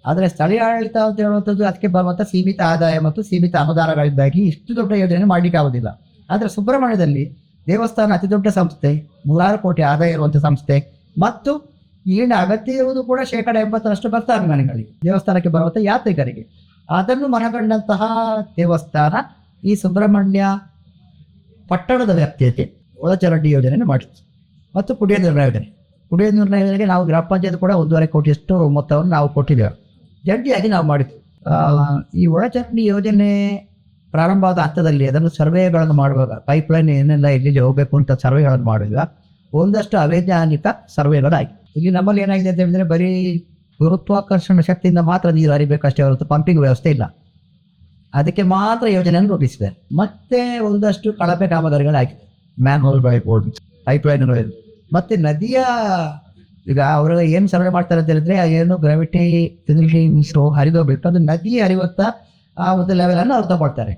ಆದರೆ ಸ್ಥಳೀಯ ಆಡಳಿತ ಅಂತ ಹೇಳುವಂಥದ್ದು ಅದಕ್ಕೆ ಬರುವಂಥ ಸೀಮಿತ ಆದಾಯ ಮತ್ತು ಸೀಮಿತ ಅನುದಾನಗಳಿಂದಾಗಿ ಇಷ್ಟು ದೊಡ್ಡ ಯೋಜನೆ ಮಾಡಲಿಕ್ಕೆ ಆಗೋದಿಲ್ಲ. ಆದರೆ ಸುಬ್ರಹ್ಮಣ್ಯದಲ್ಲಿ ದೇವಸ್ಥಾನ ಅತಿ ದೊಡ್ಡ ಸಂಸ್ಥೆ, ನೂರಾರು ಕೋಟಿ ಆದಾಯ ಇರುವಂಥ ಸಂಸ್ಥೆ ಮತ್ತು ಈಗಿನ ಅಗತ್ಯ ಇರುವುದು ಕೂಡ ಶೇಕಡ ಎಂಬತ್ತರಷ್ಟು ಭಕ್ತಾಭಿಮಾನಿಗಳಿಗೆ ದೇವಸ್ಥಾನಕ್ಕೆ ಬರುವಂಥ ಯಾತ್ರಿಕರಿಗೆ. ಅದನ್ನು ಮನಗಂಡಂತಹ ದೇವಸ್ಥಾನ ಈ ಸುಬ್ರಹ್ಮಣ್ಯ ಪಟ್ಟಣದ ವ್ಯಾಪ್ತಿಯಲ್ಲಿ ಒಳಚರಂಡಿ ಯೋಜನೆಯನ್ನು ಮಾಡಿತ್ತು ಮತ್ತು ಕುಡಿಯೋ ನಿರ್ಣಯ ಯೋಜನೆ. ಕುಡಿಯೋ ನಿರ್ಣಯ ಯೋಜನೆಗೆ ನಾವು ಗ್ರಾಮ ಪಂಚಾಯತ್ ಕೂಡ ಒಂದೂವರೆ ಕೋಟಿಯಷ್ಟು ಮೊತ್ತವನ್ನು ನಾವು ಕೊಟ್ಟಿದ್ದೇವೆ. ಜಂಟಿಯಾಗಿ ನಾವು ಮಾಡಿದ್ವಿ. ಈ ಒಳಚರಂಡಿ ಯೋಜನೆ ಪ್ರಾರಂಭವಾದ ಹಂತದಲ್ಲಿ ಅದನ್ನು ಸರ್ವೆಗಳನ್ನು ಮಾಡುವಾಗ ಪೈಪ್ಲೈನ್ ಏನೆಲ್ಲ ಎಲ್ಲಿಗೆ ಹೋಗಬೇಕು ಅಂತ ಸರ್ವೆಗಳನ್ನು ಮಾಡುವಾಗ ಒಂದಷ್ಟು ಅವೈಜ್ಞಾನಿಕ ಸರ್ವೆಗಳಾಗಿ. ಇಲ್ಲಿ ನಮ್ಮಲ್ಲಿ ಏನಾಗಿದೆ ಅಂತ ಹೇಳಿದ್ರೆ ಬರೀ ಗುರುತ್ವಾಕರ್ಷಣ ಶಕ್ತಿಯಿಂದ ಮಾತ್ರ ನೀರು ಹರಿಬೇಕಷ್ಟೇ ಹೊರತು ಪಂಪಿಂಗ್ ವ್ಯವಸ್ಥೆ ಇಲ್ಲ. ಅದಕ್ಕೆ ಮಾತ್ರ ಯೋಜನೆಯನ್ನು ರೂಪಿಸಿದೆ ಮತ್ತೆ ಒಂದಷ್ಟು ಕಳಪೆ ಕಾಮಗಾರಿಗಳಾಗಿದೆ ಮ್ಯಾನ್ ಹೋಲ್ ಬೋರ್ಡ್ ಪೈಪ್ಲೈನ್ ಮತ್ತೆ ನದಿಯ ಈಗ ಅವರು ಏನು ಸರ್ವೆ ಮಾಡ್ತಾರೆ ಅಂತ ಹೇಳಿದ್ರೆ ಏನು ಗ್ರಾವಿಟಿ ಹರಿದೋಗ್ಬೇಕು. ಅದು ನದಿ ಹರಿವತ್ತ ಆ ಒಂದು ಲೆವೆಲ್ ಅನ್ನು ಅರ್ಥ ಮಾಡ್ತಾರೆ.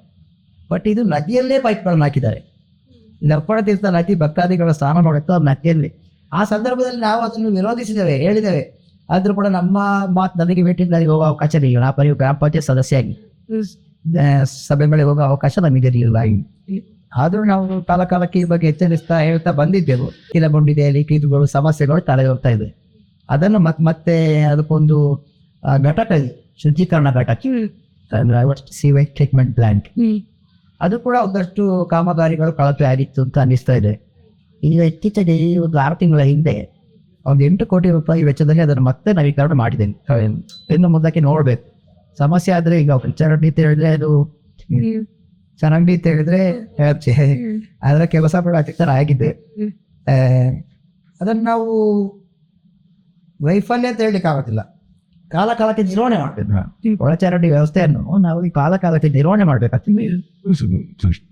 ಬಟ್ ಇದು ನದಿಯಲ್ಲೇ ಪೈಪ್ಗಳನ್ನು ಹಾಕಿದ್ದಾರೆ. ನರ್ಪಣ ತೀರ್ಥ ನದಿ ಭಕ್ತಾದಿಗಳ ಸ್ನಾನ ಮಾಡುತ್ತೋ ನದಿಯಲ್ಲಿ. ಆ ಸಂದರ್ಭದಲ್ಲಿ ನಾವು ಅದನ್ನು ವಿರೋಧಿಸಿದ್ದೇವೆ ಹೇಳಿದ್ದೇವೆ. ಆದರೂ ಕೂಡ ನಮ್ಮ ಮಾತು ನನಗೆ ಭೇಟಿ ನನಗೆ ಹೋಗೋ ಅವಕಾಶ ಇಲ್ಲ. ಪರಿ ಗ್ರಾಮ ಪಂಚಾಯತ್ ಸದಸ್ಯಾಗಿ ಆಗಿ ಸಭೆಗಳಿಗೆ ಹೋಗೋ ಅವಕಾಶ ನಮಗೆ ಇರಲಿಲ್ಲ ಆದ್ರೂ ನಾವು ಕಾಲ ಕಾಲಕ್ಕೆ ಈ ಬಗ್ಗೆ ಎಚ್ಚರಿಸ್ತಾ ಹೇಳ್ತಾ ಬಂದಿದ್ದೆವು. ಕಿಲಗೊಂಡಿದೆ ಲೀಕೇಜ್ಗಳು ಸಮಸ್ಯೆಗಳು ತಲೆ ಹೋಗ್ತಾ ಇದೆ. ಅದನ್ನು ಮತ್ ಮತ್ತೆ ಅದಕ್ಕೊಂದು ಘಟಕ ಇದೆ. ಶುದ್ಧೀಕರಣ ಘಟಕ ಸಿವೇಜ್ ಟ್ರೀಟ್ಮೆಂಟ್ ಪ್ಲಾಂಟ್ ಅದು ಕೂಡ ಒಂದಷ್ಟು ಕಾಮಗಾರಿಗಳು ಕಳಪೆ ಆಗಿತ್ತು ಅಂತ ಅನ್ನಿಸ್ತಾ ಇದೆ. ಈಗ ಇತ್ತೀಚೆಗೆ ಈ ಒಂದು ಆರು ತಿಂಗಳ ಹಿಂದೆ ಒಂದು ಎಂಟು ಕೋಟಿ ರೂಪಾಯಿ ವೆಚ್ಚದಲ್ಲಿ ಅದನ್ನು ಮತ್ತೆ ನವೀಕರಣ ಮಾಡಿದ್ದೇನೆ. ಇನ್ನು ಮುಂದಕ್ಕೆ ನೋಡಬೇಕು. ಸಮಸ್ಯೆ ಆದ್ರೆ ಈಗ ವಿಚಾರ ನೀತಿ ಹೇಳಿದ್ರೆ ಅದು ಅಂತ ಹೇಳಿದ್ರೆ ಹೆಚ್ಚೆ. ಅದರ ಕೆಲಸ ಥರ ಆಗಿದೆ. ಅದನ್ನ ನಾವು ವೈಫಲ್ಯ ಅಂತ ಹೇಳಲಿಕ್ಕೆ ಆಗೋದಿಲ್ಲ. ಕಾಲ ಕಾಲಕ್ಕೆ ನಿರ್ವಹಣೆ ಮಾಡಬೇಕು ಒಳಚರಂಡಿ ವ್ಯವಸ್ಥೆಯನ್ನು ನಾವು ಈ ಕಾಲ ಕಾಲಕ್ಕೆ ನಿರ್ವಹಣೆ ಮಾಡಬೇಕಾಗ್ತದೆ.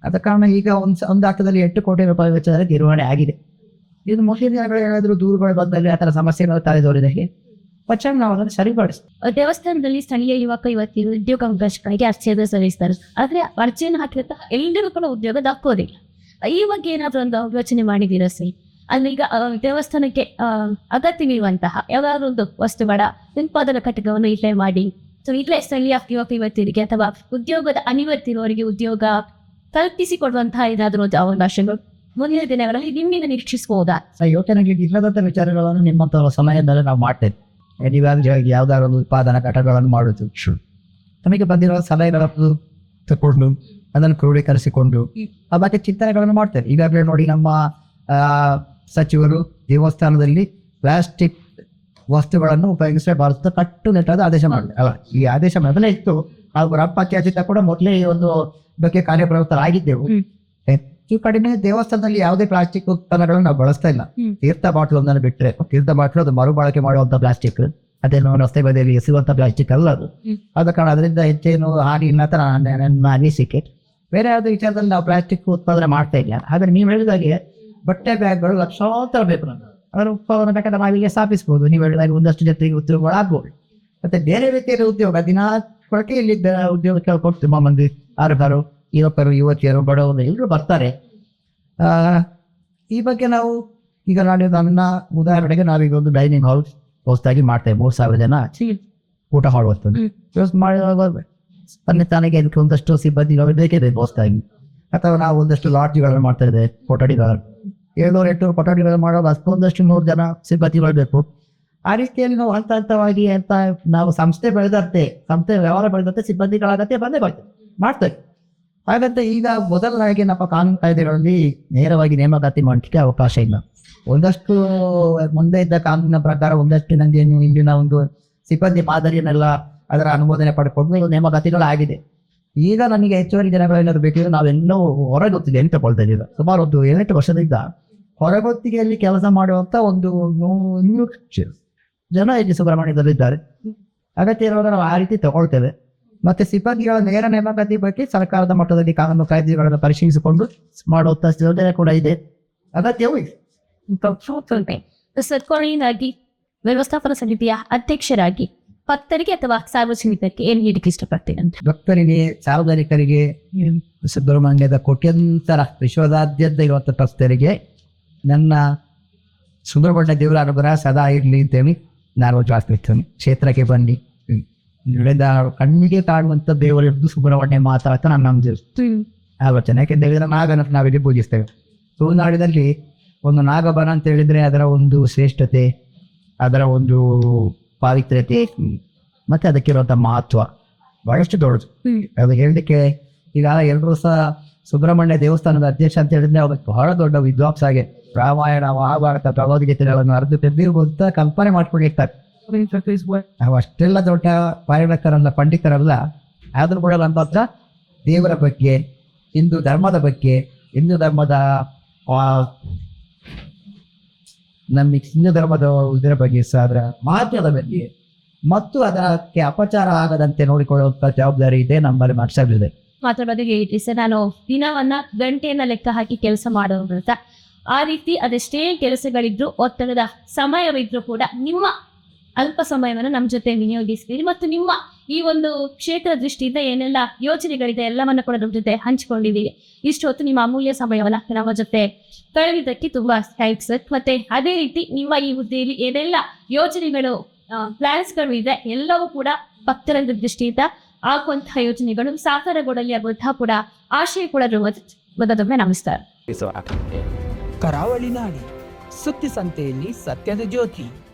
ಅದ ಕಾರಣ ಈಗ ಒಂದು ಒಂದು ಹಕ್ಕದಲ್ಲಿ ಎಂಟು ಕೋಟಿ ರೂಪಾಯಿ ವೆಚ್ಚದಲ್ಲಿ ನಿರ್ವಹಣೆ ಆಗಿದೆ. ಇದು ಮುಂದಿನ ದಿನಗಳು ಏನಾದರೂ ದೂರುಗಳು ಬಂದಲ್ಲಿ ಆ ಥರ ಸಮಸ್ಯೆಗಳು ತಲೆದೋರಿದೆ. ಪಕ್ಷ ನಾವು ಅದನ್ನು ಸರಿಪಡಿಸ್ತೀವಿ ದೇವಸ್ಥಾನದಲ್ಲಿ ಸ್ಥಳೀಯ ಯುವಕ ಯುವತಿಯರು ಉದ್ಯೋಗಾವಕಾಶಗಳಿಗೆ ಅರ್ಜಿಯನ್ನು ಸಲ್ಲಿಸ್ತಾರೆ ಆದ್ರೆ ಅರ್ಜಿಯನ್ನು ಹಾಕಿದಂತ ಎಲ್ಲರೂ ಕೂಡ ಉದ್ಯೋಗ ದಕ್ಕೋದಿಲ್ಲ ಈ ಬಗ್ಗೆ ಏನಾದ್ರೂ ಒಂದು ಯೋಚನೆ ಮಾಡಿದ್ದೀರಾ ಸರಿ ಅಂದ್ರೆ ಈಗ ದೇವಸ್ಥಾನಕ್ಕೆ ಅಗತ್ಯವಿರುವಂತಹ ಯಾವ್ದಾದ್ರು ಒಂದು ವಸ್ತುಗಳ ಉತ್ಪಾದನಾ ಘಟಕವನ್ನು ಇಲ್ಲೇ ಮಾಡಿ ಸೊ ಇಲ್ಲೇ ಸ್ಥಳೀಯ ಯುವಕ ಯುವತಿಯರಿಗೆ ಅಥವಾ ಉದ್ಯೋಗದ ಅನಿವರ್ತಿರುವವರಿಗೆ ಉದ್ಯೋಗ ಕಲ್ಪಿಸಿಕೊಡುವಂತಹ ಏನಾದರೂ ಒಂದು ಅವಕಾಶಗಳು ಮುಂದಿನ ದಿನಗಳಲ್ಲಿ ನಿಮ್ಮಿಂದ ನಿರೀಕ್ಷಿಸಬಹುದಾ ಯೋಚನೆಗೆ ಇಲ್ಲದಂತ ವಿಚಾರಗಳನ್ನು ನಿಮ್ಮಂತ ಸಮಯದಲ್ಲಿ ನಾವು ಮಾಡ್ತೇವೆ ನೀವಾಗ ಯಾವ್ದಾದ್ರು ಒಂದು ಉತ್ಪಾದನಾ ಘಟಕಗಳನ್ನು ಮಾಡುದು. ನಮಗೆ ಬಂದಿರೋ ಸಲಹೆಗಳನ್ನು ತಕೊಂಡು. ಅದನ್ನು ಕ್ರೋಢೀಕರಿಸಿಕೊಂಡು. ಆ ಬಗ್ಗೆ ಚಿಂತನೆಗಳನ್ನು ಮಾಡ್ತಾರೆ ಈಗಾಗಲೇ ನೋಡಿ ನಮ್ಮ ಆ, ಸಚಿವರು ದೇವಸ್ಥಾನದಲ್ಲಿ ಪ್ಲಾಸ್ಟಿಕ್ ವಸ್ತುಗಳನ್ನು ಉಪಯೋಗಿಸಬಾರದು ಕಟ್ಟುನಿಟ್ಟಾದ ಆದೇಶ ಮಾಡಿದೆ ಅಲ್ಲ ಈ ಆದೇಶ ಮೊದಲೇ ಇತ್ತು. ನಾವು ಗ್ರಾಮ ಕೂಡ ಮೊದಲೇ ಈ ಒಂದು ಬಗ್ಗೆ ಕಾರ್ಯಪ್ರವೃತ್ತರಾಗಿದ್ದೆವು. ಹೆಚ್ಚು ಕಡಿಮೆ ದೇವಸ್ಥಾನದಲ್ಲಿ ಯಾವುದೇ ಪ್ಲಾಸ್ಟಿಕ್ ಉತ್ಪನ್ನಗಳನ್ನು ನಾವು ಬಳಸ್ತಾ ಇಲ್ಲ. ತೀರ್ಥ ಬಾಟ್ಲು ಒಂದನ್ನು ಬಿಟ್ಟರೆ ತೀರ್ಥ ಬಾಟ್ಲು ಅದು ಮರುಬಳಕೆ ಮಾಡುವಂತ ಪ್ಲಾಸ್ಟಿಕ್ ಅದೇನು ರಸ್ತೆ ಬದಿಯಲ್ಲಿ ಎಸೆಯುವಂತ ಪ್ಲಾಸ್ಟಿಕ್ ಅಲ್ಲ ಅದು. ಆದ ಕಾರಣ ಅದರಿಂದ ಹೆಚ್ಚೇನು ಹಾನಿ ಇಲ್ಲ ಅಂತ ನನ್ನ ಅನಿಸಿಕೆ. ಬೇರೆ ಯಾವುದೇ ವಿಚಾರದಲ್ಲಿ ನಾವು ಪ್ಲಾಸ್ಟಿಕ್ ಉತ್ಪಾದನೆ ಮಾಡ್ತಾ ಇಲ್ಲ. ಆದ್ರೆ ನೀವು ಹೇಳಿದಾಗೆ ಬಟ್ಟೆ ಬ್ಯಾಗ್ಗಳು ಲಕ್ಷಾಂತರ ಬೇಕು ನಮ್ಮ ಅದರ ಉತ್ಪಾದನೆ ಬೇಕಾದ್ರೆ ನಾವೀಗ ಸ್ಥಾಪಿಸ್ಬೋದು. ನೀವು ಹೇಳಿದಾಗ ಒಂದಷ್ಟು ಜನರಿಗೆ ಉದ್ಯೋಗಗಳಾಗ್ಬೋದು ಮತ್ತೆ ಬೇರೆ ರೀತಿಯ ಉದ್ಯೋಗ ದಿನ ಕೊರತೆಯಲ್ಲಿದ್ದ ಉದ್ಯೋಗ ಕೇಳ್ಕೊಂಡು ಮಂದಿ ಮಂದಿ ಅರ್ಹರು ಯುವಕರು ಯುವತಿಯರು ಬಡವರು ಎಲ್ಲರೂ ಬರ್ತಾರೆ. ಆ, ಈ ಬಗ್ಗೆ ನಾವು ಈಗ ನಾಳೆ ನನ್ನ ಉದಾಹರಣೆಗೆ ನಾವೀಗ ಒಂದು ಡೈನಿಂಗ್ ಹಾಲ್ ಹೊಸದಾಗಿ ಮಾಡ್ತೇವೆ. ಮೂರು ಸಾವಿರ ಜನ ಊಟ ವ್ಯವಸ್ಥೆ ಮಾಡುವಾಗ ತನ್ನ ತಾನಿಗೆ ಅದಕ್ಕೆ ಒಂದಷ್ಟು ಸಿಬ್ಬಂದಿಗಳು ಬೇಕೇ ಬೇಕು ಹೊಸದಾಗಿ ಅಥವಾ ನಾವು ಒಂದಷ್ಟು ಲಾಡ್ಜ್ಗಳನ್ನು ಮಾಡ್ತಾ ಇದ್ದೇವೆ ಕೊಠಡಿಗಳು. ಏಳ್ನೂರ ಎಂಟು ಕೊಠಡಿಗಳು ಮಾಡೋದು ಅಷ್ಟೊಂದಷ್ಟು ನೂರು ಜನ ಸಿಬ್ಬಂದಿಗಳು ಬೇಕು ಆ ರೀತಿಯಲ್ಲಿ ನಾವು ಹಂತ ಹಂತವಾಗಿ ಅಂತ ನಾವು ಸಂಸ್ಥೆ ಬೆಳೆದಂತೆ ಸಂಸ್ಥೆ ವ್ಯವಹಾರ ಬೆಳೆದಂತೆ ಸಿಬ್ಬಂದಿಗಳಾಗತ್ತೆ ಬಂದೇ ಬರ್ತದೆ ಮಾಡ್ತೇವೆ. ಹಾಗಂತ ಈಗ ಮೊದಲನಾಗಿ ನಮ್ಮ ಕಾನೂನು ಕಾಯ್ದೆಗಳಲ್ಲಿ ನೇರವಾಗಿ ನೇಮಕಾತಿ ಮಾಡಲಿಕ್ಕೆ ಅವಕಾಶ ಇಲ್ಲ. ಒಂದಷ್ಟು ಮುಂದೆ ಇದ್ದ ಕಾನೂನಿನ ಪ್ರಕಾರ ಒಂದಷ್ಟು ನಂಗೆ ಇಂದಿನ ಒಂದು ಸಿಬ್ಬಂದಿ ಮಾದರಿಯನ್ನೆಲ್ಲ ಅದರ ಅನುಮೋದನೆ ಪಡ್ಕೊಂಡು ನೇಮಕಾತಿಗಳಾಗಿದೆ ಈಗ ನನಗೆ ಹೆಚ್ಚುವರಿ ಜನಗಳೇನಾದ್ರು ಬೇಕಿದ್ರೆ ನಾವೆಲ್ಲೋ ಹೊರಗೊತ್ತಿಗೆ ಎಂಟು ತಗೊಳ್ತಾ ಇದ್ದೀವಿ ಸುಮಾರು ಒಂದು ಏಳೆಂಟು ವರ್ಷದಿಂದ ಹೊರಗೊತ್ತಿಗೆಯಲ್ಲಿ ಕೆಲಸ ಮಾಡುವಂತ ಒಂದು ನೂರು ಜನ ಇಲ್ಲಿ ಸುಬ್ರಹ್ಮಣ್ಯದಲ್ಲಿದ್ದಾರೆ. ಅಗತ್ಯ ಇರುವಾಗ ನಾವು ಆ ರೀತಿ ತಗೊಳ್ತೇವೆ. ಮತ್ತೆ ಸಿಬ್ಬಂದಿಗಳ ನೇರ ನೇಮಕಾತಿ ಬಗ್ಗೆ ಸರ್ಕಾರದ ಮಟ್ಟದಲ್ಲಿ ಕಾನೂನು ಕಾಯ್ದೆಗಳನ್ನು ಪರಿಶೀಲಿಸಿಕೊಂಡು ಮಾಡುವಂತಹ ಯೋಜನೆ ಕೂಡ ಇದೆ. ಅಗತ್ಯವೂ ಇದೆ. ಸರ್ ಕೊನೆಯದಾಗಿ ವ್ಯವಸ್ಥಾಪನಾ ಸಮಿತಿಯ ಅಧ್ಯಕ್ಷರಾಗಿ ಭಕ್ತರಿಗೆ ಅಥವಾ ಸಾರ್ವಜನಿಕರಿಗೆ ಏನ್ ಹೇಳಿಕೆ ಇಷ್ಟಪಡ್ತೀನಿ ಅಂತ? ಭಕ್ತರಿಗೆ ಸಾರ್ವಜನಿಕರಿಗೆ ಸುಬ್ರಹ್ಮಣ್ಯದ ಕೋಟ್ಯಂತರ ವಿಶ್ವದಾದ್ಯಂತ ಇರುವಂತಹ ಭಕ್ತರಿಗೆ ನನ್ನ ಸುಬ್ರಹ್ಮಣ್ಯ ದೇವರ ಅನುಗ್ರಹ ಸದಾ ಇರಲಿ ಅಂತೇಳಿ ನಾನು ಜಾಸ್ತಿ ಕ್ಷೇತ್ರಕ್ಕೆ ಬನ್ನಿ. ನಡೆದ ಕಣ್ಣಿಗೆ ಕಾಣುವಂಥ ದೇವರಿದ್ದು ಸುಬ್ರಹ್ಮಣ್ಯ ಮಾತಾ ಅಂತ ನಾನು ನಂಬಿಸ್ತು ಆಲೋಚನೆ ಯಾಕೆಂದ್ರೆ ಹೇಳಿದ್ರೆ ನಾಗನ ನಾವಿಲ್ಲಿ ಪೂಜಿಸ್ತೇವೆ. ತುಳುನಾಡಿನಲ್ಲಿ ಒಂದು ನಾಗಬನ ಅಂತ ಹೇಳಿದ್ರೆ ಅದರ ಒಂದು ಶ್ರೇಷ್ಠತೆ ಅದರ ಒಂದು ಪಾವಿತ್ರ್ಯತೆ ಮತ್ತೆ ಅದಕ್ಕಿರುವಂತ ಮಹತ್ವ ಬಹಳಷ್ಟು ದೊಡ್ಡದು. ಅದು ಹೇಳಲಿಕ್ಕೆ ಈಗ ಎಲ್ಲರೂ ಸಹ ಸುಬ್ರಹ್ಮಣ್ಯ ದೇವಸ್ಥಾನದ ಅಧ್ಯಕ್ಷ ಅಂತ ಹೇಳಿದ್ರೆ ಅವ್ರು ಬಹಳ ದೊಡ್ಡ ವಿದ್ವಾಂಸ ಆಗಿ ರಾಮಾಯಣ ಮಹಾಭಾರತ ಭಗವದ್ಗೀತೆಗಳನ್ನು ಅರ್ಧ ತೆಗೆದಿರ್ಬೋದು ಕಲ್ಪನೆ ಮಾಡ್ಕೊಂಡಿರ್ತಾರೆ ನಾವು ಅಷ್ಟೆಲ್ಲ ದೊಡ್ಡ ಪಾರಿಣಕರಲ್ಲ ಪಂಡಿತರಲ್ಲ, ಆದ್ರೂ ಕೂಡ ನಮ್ಮ ಹತ್ರ ದೇವರ ಬಗ್ಗೆ, ಹಿಂದೂ ಧರ್ಮದ ಬಗ್ಗೆ, ಹಿಂದೂ ಧರ್ಮದ ನಮ್ಮ ಹಿಂದೂ ಧರ್ಮದ ಇದರ ಬಗ್ಗೆ ಸಹ ಅದರ ಮಹತ್ವದ ಬಗ್ಗೆ. ಮತ್ತು ಅದಕ್ಕೆ ಅಪಚಾರ ಆಗದಂತೆ ನೋಡಿಕೊಳ್ಳುವಂತ ಜವಾಬ್ದಾರಿ ಇದೆ, ನಮ್ಮಲ್ಲಿ ಮನಸ್ಸಾಗಿದೆ ಮಾತ್ರ ಬಗ್ಗೆ ಹೇಳಿದ್ರಿ ಸರ್, ನಾನು ದಿನವನ್ನ ಗಂಟೆಯನ್ನ ಲೆಕ್ಕ ಹಾಕಿ ಕೆಲಸ ಮಾಡೋದು ಆ ರೀತಿ ಅದೆಷ್ಟೇ ಕೆಲಸಗಳಿದ್ರು, ಒತ್ತಡದ ಸಮಯವಿದ್ರು ಕೂಡ ನಿಮ್ಮ ಅಲ್ಪ ಸಮಯವನ್ನು ನಮ್ಮ ಜೊತೆ ವಿನಿಯೋಗಿಸ್ತೀರಿ ಮತ್ತು ನಿಮ್ಮ ಈ ಒಂದು ಕ್ಷೇತ್ರ ದೃಷ್ಟಿಯಿಂದ ಏನೆಲ್ಲ ಯೋಚನೆಗಳಿದೆ ಎಲ್ಲವನ್ನ ಕೂಡ ನಮ್ಮ ಜೊತೆ ಹಂಚಿಕೊಂಡಿದ್ದೀರಿ. ಇಷ್ಟು ಹೊತ್ತು ನಿಮ್ಮ ಅಮೂಲ್ಯ ಸಮಯವನ್ನ ನಮ್ಮ ಜೊತೆ ಕಳೆದಿದ್ದಕ್ಕೆ ತುಂಬಾ ಥ್ಯಾಂಕ್ಸ್ ಸರ್ ಮತ್ತೆ ಅದೇ ರೀತಿ ನಿಮ್ಮ ಈ ಹುದ್ದೆಯಲ್ಲಿ ಏನೆಲ್ಲ ಯೋಜನೆಗಳು ಪ್ಲಾನ್ಸ್ಗಳು ಇದೆ ಎಲ್ಲವೂ ಕೂಡ ಭಕ್ತರ ದೃಷ್ಟಿಯಿಂದ ಆಗುವಂತಹ ಯೋಜನೆಗಳು ಸಾಕಾರಗೊಳ್ಳಲಿ ಆಗುವಂತಹ ಕೂಡ ಆಶಯ ಕೂಡ ಬದಲೊಮ್ಮೆ ನಮಸ್ಕಾರ. ಕರಾವಳಿ ನಾಡಿ ಸುದ್ದಿ ಸಂತೆಯಲ್ಲಿ ಸತ್ಯದ ಜ್ಯೋತಿ.